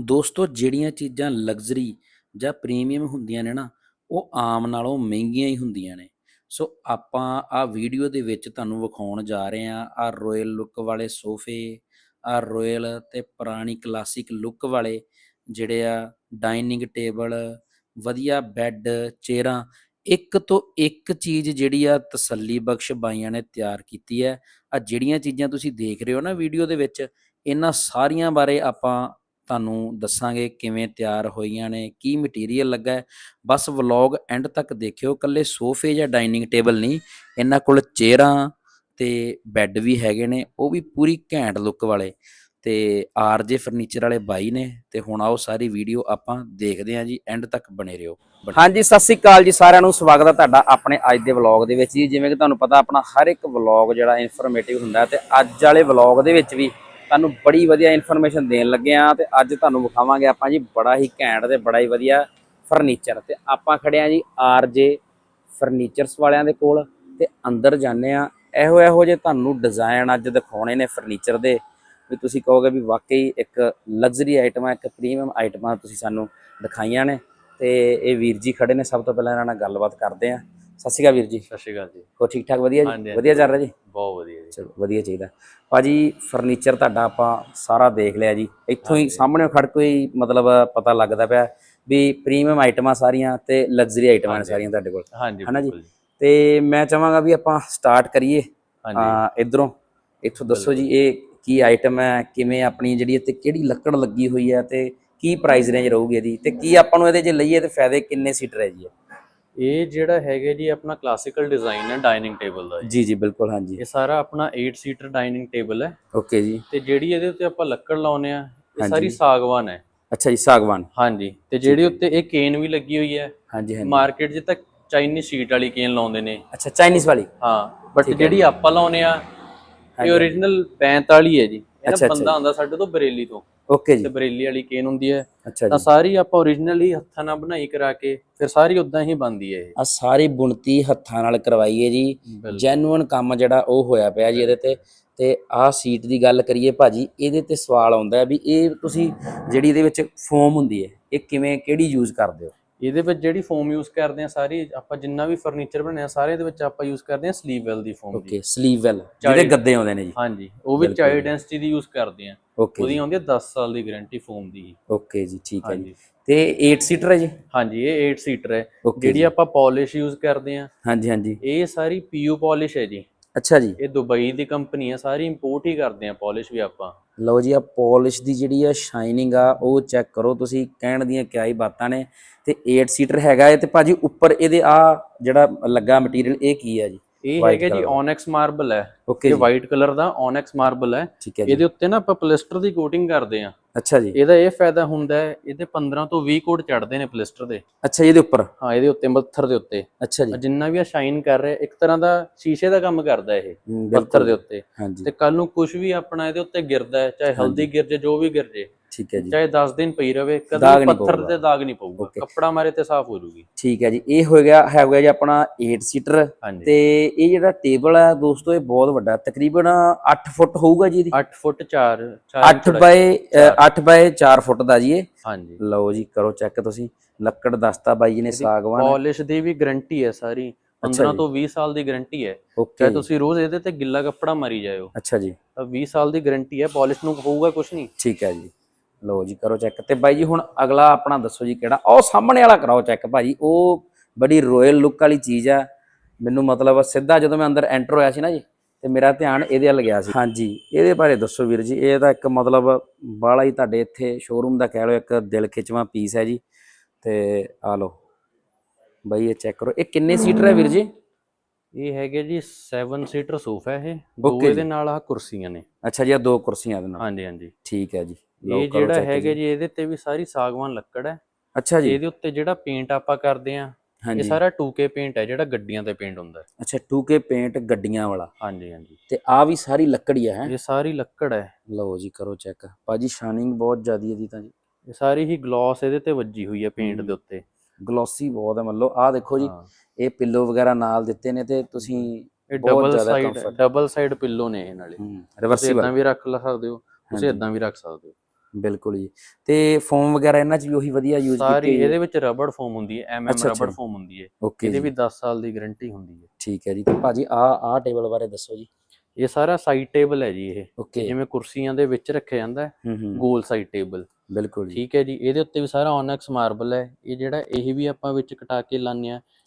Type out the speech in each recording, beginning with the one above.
ਦੋਸਤੋ, ਜਿਹੜੀਆਂ ਚੀਜ਼ਾਂ ਲਗਜ਼ਰੀ ਜਾਂ ਪ੍ਰੀਮੀਅਮ ਹੁੰਦੀਆਂ ਨੇ ਨਾ, ਉਹ ਆਮ ਨਾਲੋਂ ਮਹਿੰਗੀਆਂ ਹੀ ਹੁੰਦੀਆਂ ਨੇ। ਸੋ ਆਪਾਂ ਆ ਵੀਡੀਓ ਦੇ ਵਿੱਚ ਤੁਹਾਨੂੰ ਵਿਖਾਉਣ ਜਾ ਰਹੇ ਹਾਂ ਆ ਰਾਇਲ ਲੁੱਕ ਵਾਲੇ ਸੋਫੇ ਆ ਰਾਇਲ ਤੇ ਪੁਰਾਣੀ ਕਲਾਸਿਕ ਲੁੱਕ ਵਾਲੇ ਜਿਹੜੇ ਆ ਡਾਈਨਿੰਗ ਟੇਬਲ ਵਧੀਆ ਬੈੱਡ ਚੇਅਰਾਂ, ਇੱਕ ਤੋਂ ਇੱਕ ਚੀਜ਼ ਜਿਹੜੀ ਆ ਤਸੱਲੀ ਬਖਸ਼ ਬਾਈਆਂ ਨੇ ਤਿਆਰ ਕੀਤੀ ਹੈ। ਆ ਜਿਹੜੀਆਂ ਚੀਜ਼ਾਂ ਤੁਸੀਂ ਦੇਖ ਰਹੇ ਹੋ ਨਾ ਵੀਡੀਓ ਦੇ ਵਿੱਚ, ਇਹਨਾਂ ਸਾਰੀਆਂ ਬਾਰੇ ਆਪਾਂ ਤੁਹਾਨੂੰ ਦੱਸਾਂਗੇ ਕਿਵੇਂ ਤਿਆਰ ਹੋਈਆਂ ਨੇ, ਕੀ ਮਟੀਰੀਅਲ ਲੱਗਾ ਹੈ। ਬਸ ਵਲੌਗ ਐਂਡ ਤੱਕ ਦੇਖਿਓ ਕੱਲੇ ਸੋਫੇ ਜਾਂ ਡਾਈਨਿੰਗ ਟੇਬਲ ਨਹੀਂ, ਇਹਨਾਂ ਕੋਲ ਚੇਅਰਾਂ ਤੇ ਬੈੱਡ ਵੀ ਹੈਗੇ ਨੇ, ਉਹ ਵੀ ਪੂਰੀ ਘੈਂਟ ਲੁੱਕ ਵਾਲੇ। ਤੇ ਆਰਜੇ ਫਰਨੀਚਰ ਵਾਲੇ ਬਾਈ ਨੇ, ਤੇ ਹੁਣ ਆਓ ਸਾਰੀ ਵੀਡੀਓ ਆਪਾਂ ਦੇਖਦੇ ਹਾਂ ਜੀ ਐਂਡ ਤੱਕ ਬਣੇ ਰਹੋ। ਹਾਂਜੀ, ਸਤਿ ਸ੍ਰੀ ਅਕਾਲ ਜੀ ਸਾਰਿਆਂ ਨੂੰ, ਸਵਾਗਤ ਹੈ ਤੁਹਾਡਾ ਆਪਣੇ ਅੱਜ ਦੇ ਵਲੌਗ ਦੇ ਵਿੱਚ ਜੀ। ਜਿਵੇਂ ਕਿ ਤੁਹਾਨੂੰ ਪਤਾ, ਆਪਣਾ ਹਰ ਇੱਕ ਵਲੌਗ ਜਿਹੜਾ ਇਨਫੋਰਮੇਟਿਵ ਹੁੰਦਾ ਹੈ, ਤੇ ਅੱਜ ਵਾਲੇ ਵਲੌਗ ਦੇ ਵਿੱਚ ਵੀ ਤੁਹਾਨੂੰ ਬੜੀ ਵਧੀਆ ਇਨਫੋਰਮੇਸ਼ਨ ਦੇਣ ਲੱਗੇ ਆ ਤੇ ਅੱਜ ਤੁਹਾਨੂੰ ਵਿਖਾਵਾਂਗੇ ਆਪਾਂ ਜੀ ਬੜਾ ਹੀ ਘੈਂਟ ਤੇ ਬੜਾ ਹੀ ਵਧੀਆ ਫਰਨੀਚਰ ਤੇ ਆਪਾਂ ਖੜੇ ਆ ਜੀ ਆਰਜੇ ਫਰਨੀਚਰਸ ਵਾਲਿਆਂ ਦੇ ਕੋਲ ਤੇ ਅੰਦਰ ਜਾਂਦੇ ਆ ਇਹੋ ਇਹੋ ਜੇ ਤੁਹਾਨੂੰ ਡਿਜ਼ਾਈਨ ਅੱਜ ਦਿਖਾਉਣੇ ਨੇ ਫਰਨੀਚਰ ਦੇ ਵੀ ਤੁਸੀਂ ਕਹੋਗੇ ਵੀ ਵਾਕਈ ਇੱਕ ਲਗਜ਼ਰੀ ਆਈਟਮਾਂ ਇੱਕ ਪ੍ਰੀਮੀਅਮ ਆਈਟਮਾਂ ਤੁਸੀਂ ਸਾਨੂੰ ਦਿਖਾਈਆਂ ਨੇ ਤੇ ਇਹ ਵੀਰ ਜੀ ਖੜੇ ਨੇ, ਸਭ ਤੋਂ ਪਹਿਲਾਂ ਇਹਨਾਂ ਨਾਲ ਗੱਲਬਾਤ ਕਰਦੇ ਆ ਸਤਿ ਸ਼੍ਰੀ ਅਕਾਲ ਵੀਰ ਜੀ। ਸਤਿ ਸ਼੍ਰੀ ਅਕਾਲ ਜੀ। ਹੋ ਠੀਕ ਠਾਕ ਵਧੀਆ ਜੀ। ਵਧੀਆ ਚੱਲ ਰਿਹਾ ਜੀ? ਬਹੁਤ ਵਧੀਆ ਜੀ। ਚਲੋ ਵਧੀਆ ਚਾਹੀਦਾ। ਭਾਜੀ ਫਰਨੀਚਰ ਤੁਹਾਡਾ ਆਪਾਂ ਸਾਰਾ ਦੇਖ ਲਿਆ ਜੀ। ਇੱਥੋਂ ਹੀ ਸਾਹਮਣੇ ਖੜ ਕੋਈ ਮਤਲਬ ਪਤਾ ਲੱਗਦਾ ਪਿਆ ਵੀ ਪ੍ਰੀਮੀਅਮ ਆਈਟਮਾਂ ਸਾਰੀਆਂ ਤੇ ਲਗਜ਼ਰੀ ਆਈਟਮਾਂ ਨੇ ਸਾਰੀਆਂ ਤੁਹਾਡੇ ਕੋਲ। ਹਨਾ ਜੀ? ਤੇ ਮੈਂ ਚਾਹਾਂਗਾ ਵੀ ਆਪਾਂ ਸਟਾਰਟ ਕਰੀਏ। ਇਧਰੋਂ। ਇੱਥੋਂ ਦੱਸੋ ਜੀ ਇਹ ਕੀ ਆਈਟਮ ਹੈ ਕਿਵੇਂ ਆਪਣੀ ਜਿਹੜੀ ਤੇ ਕਿਹੜੀ ਲੱਕੜ ਲੱਗੀ ਹੋਈ ਹੈ ਤੇ ਕੀ ਪ੍ਰਾਈਸ ਰੇਂਜ ਰਹੂਗੀ ਇਹਦੀ? ਤੇ ਕੀ ਆਪਾਂ ਨੂੰ ਇਹਦੇ ਜੇ ਲਈਏ ਤੇ ਫਾਇਦੇ ਕਿੰਨੇ ਸੀਟਰ ਹੈ ਜੀ ਇਹ? ਜਿਹੜਾ ਹੈਗਾ ਜੀ ਆਪਣਾ ਕਲਾਸੀਕਲ ਡਿਜ਼ਾਈਨ ਹੈ ਡਾਈਨਿੰਗ ਟੇਬਲ ਦਾ ਜੀ। ਜੀ ਬਿਲਕੁਲ ਹਾਂਜੀ। ਇਹ ਸਾਰਾ ਆਪਣਾ 8 ਸੀਟਰ ਡਾਈਨਿੰਗ ਟੇਬਲ ਹੈ। ਓਕੇ ਜੀ। ਤੇ ਜਿਹੜੀ ਇਹਦੇ ਉੱਤੇ ਆਪਾਂ ਲੱਕੜ ਲਾਉਨੇ ਆ ਇਹ। ਸਾਰੀ ਸਾਗਵਾਨ ਹੈ। ਅੱਛਾ ਜੀ ਸਾਗਵਾਨ। ਹਾਂਜੀ। ਤੇ ਜਿਹੜੀ ਉੱਤੇ ਇਹ ਕੇਨ ਵੀ ਲੱਗੀ ਹੋਈ ਹੈ ਹਾਂਜੀ ਹਾਂਜੀ। ਮਾਰਕੀਟ 'ਚ ਤਾਂ ਚਾਈਨੀਜ਼ ਸ਼ੀਟ ਵਾਲੀ ਕੇਨ ਲਾਉਂਦੇ ਨੇ। ਅੱਛਾ ਚਾਈਨੀਜ਼ ਵਾਲੀ। ਹਾਂ। ਬਟ ਜਿਹੜੀ ਆਪਾਂ ਲਾਉਨੇ ਆ ਇਹ origignal 45 ਹੈ ਜੀ। ਇਹ ਬੰਦਾ ਆਉਂਦਾ ਸਾਡੇ ਤੋਂ ਬਰੇਲੀ ਤੋਂ। ਓਕੇ ਤੇ ਜੀ। ਬਰੇਲੀ ਵਾਲੀ ਕੇਨ ਹੁੰਦੀ ਹੈ। ਤਾਂ ਸਾਰੀ ਆਪਾਂ origignal ਹੀ ਹੱਥਾਂ ਨਾਲ ਬਣਾਈ ਕਰਾ ਕੇ ਫਿਰ ਸਾਰੀ ਉਦਾਂ ਹੀ ਬਣਦੀ ਹੈ ਇਹ। ਆ ਸਾਰੀ ਬੁਣਤੀ ਹੱਥਾਂ ਨਾਲ ਕਰਵਾਈ ਹੈ ਜੀ ਜੈਨੂਇਨ ਕੰਮ ਜਿਹੜਾ ਉਹ ਹੋਇਆ ਪਿਆ ਜੀ ਇਹਦੇ ਤੇ। ਤੇ ਆਹ ਸੀਟ ਦੀ ਗੱਲ ਕਰੀਏ ਭਾਜੀ ਇਹਦੇ ਤੇ ਸਵਾਲ ਆਉਂਦਾ ਵੀ ਇਹ ਤੁਸੀਂ ਜਿਹੜੀ ਇਹਦੇ ਵਿੱਚ ਫੋਮ ਹੁੰਦੀ ਹੈ ਇਹ ਕਿਵੇਂ ਕਿਹੜੀ ਯੂਜ਼ ਕਰਦੇ ਹੋ? ਇਹਦੇ ਵਿੱਚ ਜਿਹੜੀ ਫੋਮ ਯੂਜ਼ ਕਰਦੇ ਆ ਸਾਰੀ ਆਪਾਂ ਜਿੰਨਾ ਵੀ ਫਰਨੀਚਰ ਬਣਿਆ ਸਾਰੇ ਦੇ ਵਿੱਚ ਆਪਾਂ ਯੂਜ਼ ਕਰਦੇ ਆ ਸਲੀਵ ਵੈਲ ਦੀ ਫੋਮ ਦੀ ਓਕੇ ਸਲੀਵ ਵੈਲ ਜਿਹਦੇ ਗੱਦੇ ਆਉਂਦੇ ਨੇ ਜੀ। ਹਾਂਜੀ ਉਹ ਵੀ। ਚਾਈਲਡ ਡੈਂਸਿਟੀ ਦੀ ਯੂਜ਼ ਕਰਦੇ ਆ। ਉਹਦੀ ਆਉਂਦੀ ਆ 10 ਸਾਲ ਦੀ ਗਾਰੰਟੀ ਫੋਮ ਦੀ ਓਕੇ ਜੀ ਠੀਕ ਹੈ ਜੀ। ਤੇ 8 ਸੀਟਰ ਹੈ ਜੀ? ਹਾਂਜੀ ਇਹ 8 ਸੀਟਰ ਹੈ। ਜਿਹੜੀ ਆਪਾਂ ਪਾਲਿਸ਼ ਯੂਜ਼ ਕਰਦੇ ਆ ਹਾਂਜੀ ਹਾਂਜੀ। ਇਹ ਸਾਰੀ ਪੀਯੂ ਪਾਲਿਸ਼ ਹੈ ਜੀ। ਅੱਛਾ ਜੀ। ਇਹ ਦੁਬਈ ਦੀ ਕੰਪਨੀ ਆ ਸਾਰੀ ਇੰਪੋਰਟ ਹੀ ਕਰਦੇ ਆ ਪਾਲਿਸ਼ ਵੀ ਆਪਾਂ। ਲਓ ਜੀ ਆ ਪਾਲਿਸ਼ ਦੀ ਜਿਹੜੀ ਆ ਸ਼ਾਈਨਿੰਗ ਆ ਉਹ ਚੈੱਕ ਕਰੋ ਤੁਸੀਂ ਕਹਿਣ ਦੀਆਂ ਕਿਆ ਹੀ ਬਾਤਾਂ ਨੇ। ਤੇ 8 ਸੀਟਰ ਹੈਗਾ ਹੈ ਤੇ ਭਾਜੀ ਉੱਪਰ ਇਹਦੇ ਆ ਜਿਹੜਾ ਲੱਗਾ ਮਟੀਰੀਅਲ ਇਹ ਕੀ ਹੈ ਜੀ? ਇਹ ਹੈਗਾ ਜੀ। ਓਨੈਕਸ ਮਾਰਬਲ ਹੈ। ਇਹ ਵਾਈਟ ਕਲਰ ਦਾ ਓਨੈਕਸ ਮਾਰਬਲ ਹੈ। ਠੀਕ ਹੈ ਜੀ। ਇਹਦੇ ਉੱਤੇ ਨਾ ਆਪਾਂ ਪਲਸਟਰ ਦੀ ਕੋਟਿੰਗ ਕਰਦੇ ਆ ਅੱਛਾ ਜੀ। ਇਹਦਾ ਇਹ ਫਾਇਦਾ ਹੁੰਦਾ ਹੈ ਇਹਦੇ 15 ਤੋਂ 20 ਕੋਟ ਚੜਦੇ ਨੇ ਪਲਸਟਰ ਦੇ। ਅੱਛਾ ਇਹਦੇ ਉੱਪਰ? ਹਾਂ ਇਹਦੇ ਉੱਤੇ ਪੱਥਰ ਦੇ ਉੱਤੇ। ਅੱਛਾ ਜੀ। ਜਿੰਨਾ ਵੀ ਆ ਸ਼ਾਈਨ ਕਰ ਰਿਹਾ ਇੱਕ ਤਰ੍ਹਾਂ ਦਾ ਸ਼ੀਸ਼ੇ ਦਾ ਕੰਮ ਕਰਦਾ ਇਹ ਪੱਥਰ ਦੇ ਉੱਤੇ। ਤੇ ਕੱਲ ਨੂੰ ਕੁਝ ਵੀ ਆਪਣਾ ਇਹਦੇ ਉੱਤੇ ਗਿਰਦਾ ਹੈ ਚਾਹੇ ਹਲਦੀ ਗਿਰ ਜੇ ਜੋ ਵੀ ਗਿਰ ਜੇ। ਠੀਕ ਹੈ ਜੀ। ਚਾਹੇ 10 ਦਿਨ ਪਈ ਰਵੇ ਦਾਗ ਕਦੇ ਪੱਥਰ। ਤੇ ਦਾਗ ਨਹੀਂ ਪਊਗਾ. ਕੱਪੜਾ ਮਾਰੇ ਤੇ ਸਾਫ਼ ਹੋ ਜੂਗੀ। ਠੀਕ ਹੈ ਜੀ। ਇਹ ਹੋ ਗਿਆ ਹੈ ਗਿਆ ਜੀ ਆਪਣਾ 8 ਸੀਟਰ ਤੇ ਇਹ ਜਿਹੜਾ ਟੇਬਲ ਹੈ ਦੋਸਤੋ ਇਹ ਬਹੁਤ ਵੱਡਾ। ਤਕਰੀਬਨ 8 ਫੁੱਟ ਹੋਊਗਾ ਜੀ ਇਹਦੀ। 8 ਫੁੱਟ 4 8 ਬਾਏ 8 ਬਾਏ 4 ਫੁੱਟ ਦਾ ਜੀ ਇਹ। ਹਾਂਜੀ। ਲਓ ਜੀ ਕਰੋ ਚੈੱਕ ਤੁਸੀਂ। ਲੱਕੜ ਦਸਤਾ ਬਾਈ ਜੀ ਨੇ ਸਾਗਵਾਨ। ਪਾਲਿਸ਼ ਦੀ ਵੀ ਗਾਰੰਟੀ ਹੈ ਸਾਰੀ। ਅੱਛਾ 15 ਜੀ। ਤੋਂ 20 ਸਾਲ ਦੀ ਗਾਰੰਟੀ ਹੈ। ਚਾਹੇ ਤੁਸੀਂ ਰੋਜ਼ ਇਹਦੇ ਤੇ ਗਿੱਲਾ ਕੱਪੜਾ ਮਾਰੀ ਜਾਇਓ। ਅੱਛਾ ਜੀ। ਤਾਂ 20 ਸਾਲ ਦੀ ਗਾਰੰਟੀ ਹੈ। ਪਾਲਿਸ਼ ਨੂੰ ਹੋਊਗਾ ਕੁਝ ਨਹੀਂ। ਠੀਕ ਹੈ ਜੀ। ਲਓ ਜੀ ਕਰੋ ਚੈੱਕ ਤੇ ਬਾਈ ਜੀ ਹੁਣ ਅਗਲਾ ਆਪਣਾ ਦੱਸੋ ਜੀ ਕਿਹੜਾ? ਉਹ ਸਾਹਮਣੇ ਵਾਲਾ ਕਰਾਓ ਚੈੱਕ ਭਾਜੀ। ਉਹ ਬੜੀ ਰਾਇਲ ਲੁੱਕ ਵਾਲੀ ਚੀਜ਼ ਆ। ਮੈਨੂੰ ਮਤਲਬ ਸਿੱਧਾ ਜਦੋਂ ਮੈਂ ਅੰਦਰ ਐਂਟਰ ਹੋਇਆ ਸੀ ਨਾ ਜੀ ਤੇ ਮੇਰਾ ਧਿਆਨ ਇਹਦੇ ਵੱਲ ਗਿਆ ਸੀ। ਹਾਂਜੀ। ਇਹਦੇ ਬਾਰੇ ਦੱਸੋ ਵੀਰ ਜੀ ਇਹ ਤਾਂ ਇੱਕ ਮਤਲਬ ਬਾਲਾ ਹੀ ਤੁਹਾਡੇ ਇੱਥੇ ਸ਼ੋਰੂਮ ਦਾ ਕਹਿ ਲਓ ਇੱਕ ਦਿਲ ਖਿੱਚਵਾਂ ਪੀਸ ਹੈ ਜੀ। ਤੇ ਆ ਲਓ। ਬਾਈ ਇਹ ਚੈੱਕ ਕਰੋ। ਇਹ ਕਿੰਨੇ ਸੀਟਰ ਹੈ ਵੀਰ ਜੀ? ਇਹ ਹੈਗੇ ਜੀ 7 ਸੀਟਰ ਸੋਫਾ ਇਹ। ਦੋ ਇਹਦੇ ਨਾਲ ਆ ਕੁਰਸੀਆਂ ਨੇ। ਅੱਛਾ ਜੀ ਆ ਦੋ ਕੁਰਸੀਆਂ ਦੇ ਨਾਲ। ਹਾਂਜੀ ਹਾਂਜੀ। ਠੀਕ ਹੈ ਜੀ। ਇਹ ਜਿਹੜਾ ਹੈਗਾ ਜੀ ਇਹਦੇ ਤੇ ਵੀ ਸਾਰੀ ਸਾਗਵਾਨ ਲੱਕੜ ਹੈ। ਅੱਛਾ ਜੀ। ਇਹਦੇ ਉੱਤੇ ਜਿਹੜਾ ਪੇਂਟ ਆਪਾਂ ਕਰਦੇ ਆ ਇਹ ਸਾਰਾ 2K ਪੇਂਟ ਹੈ ਜਿਹੜਾ ਗੱਡੀਆਂ ਤੇ ਪੇਂਟ ਹੁੰਦਾ ਹੈ। ਅੱਛਾ 2K ਪੇਂਟ ਗੱਡੀਆਂ ਵਾਲਾ। ਹਾਂਜੀ ਹਾਂਜੀ। ਤੇ ਆ ਵੀ ਸਾਰੀ ਲੱਕੜੀ ਹੈ ਹੈਂ? ਇਹ ਸਾਰੀ ਲੱਕੜ ਹੈ। ਲਓ ਜੀ ਕਰੋ ਚੈੱਕ ਭਾਜੀ ਸ਼ਾਈਨਿੰਗ ਬਹੁਤ ਜ਼ਿਆਦੀ ਹੈ ਦੀ ਤਾਂ ਜੀ। ਇਹ ਸਾਰੀ ਹੀ ਗਲੋਸ ਇਹਦੇ ਤੇ ਵੱਜੀ ਹੋਈ ਹੈ ਪੇਂਟ ਦੇ ਉੱਤੇ। ਗਲੋਸੀ ਬਹੁਤ ਹੈ ਮਤਲਬ। ਆਹ ਦੇਖੋ ਜੀ। ਇਹ ਪਿੱਲੋ ਵਗੈਰਾ ਨਾਲ ਦਿੱਤੇ ਨੇ ਤੇ ਤੁਸੀਂ ਇਹ double side. Double side pillow ਨੇ ਇਹ ਨਾਲੇ। ਰਿਵਰਸੀਬਲ ਇਦਾਂ ਵੀ ਰੱਖ ਲ ਸਕਦੇ ਹੋ ਤੁਸੀਂ। ਇਦਾਂ ਵੀ ਰੱਖ ਸਕਦੇ ਹੋ। ਬਿਲਕੁਲ ਜੀ। ਤੇ ਫੋਮ ਵਗੈਰਾ ਇਹਨਾਂ 'ਚ ਵੀ ਉਹੀ ਵਧੀਆ ਯੂਜ਼ ਸਾਰੀ ਕੀਤੀ ਇਹਦੇ ਵਿੱਚ ਰਬੜ ਫੋਮ ਹੁੰਦੀ ਹੈ ਐਮਐਮ। ਰਬੜ ਫੋਮ ਹੁੰਦੀ ਹੈ। ਇਹਦੇ ਵੀ 10 ਸਾਲ ਦੀ ਗਾਰੰਟੀ ਹੁੰਦੀ ਹੈ। ਠੀਕ ਹੈ ਜੀ। ਤੇ ਭਾਜੀ ਆ ਆ ਟੇਬਲ ਬਾਰੇ ਦੱਸੋ ਜੀ। ਇਹ ਸਾਰਾ ਸਾਈਡ ਟੇਬਲ ਹੈ ਜੀ ਇਹ। ਜਿਵੇਂ ਕੁਰਸੀਆਂ ਦੇ ਵਿੱਚ ਰੱਖਿਆ ਜਾਂਦਾ ਹੈ ਗੋਲ ਸਾਈਡ ਟੇਬਲ ਬਿਲਕੁਲ ਠੀਕ ਹੈ ਜੀ। ਇਹਦੇ ਉੱਤੇ ਵੀ ਸਾਰਾ ਓਨੈਕਸ ਮਾਰਬਲ ਹੈ। ਇਹ ਜਿਹੜਾ ਇਹ ਵੀ ਆਪਾਂ ਵਿੱਚ ਕਟਾ ਕੇ ਆ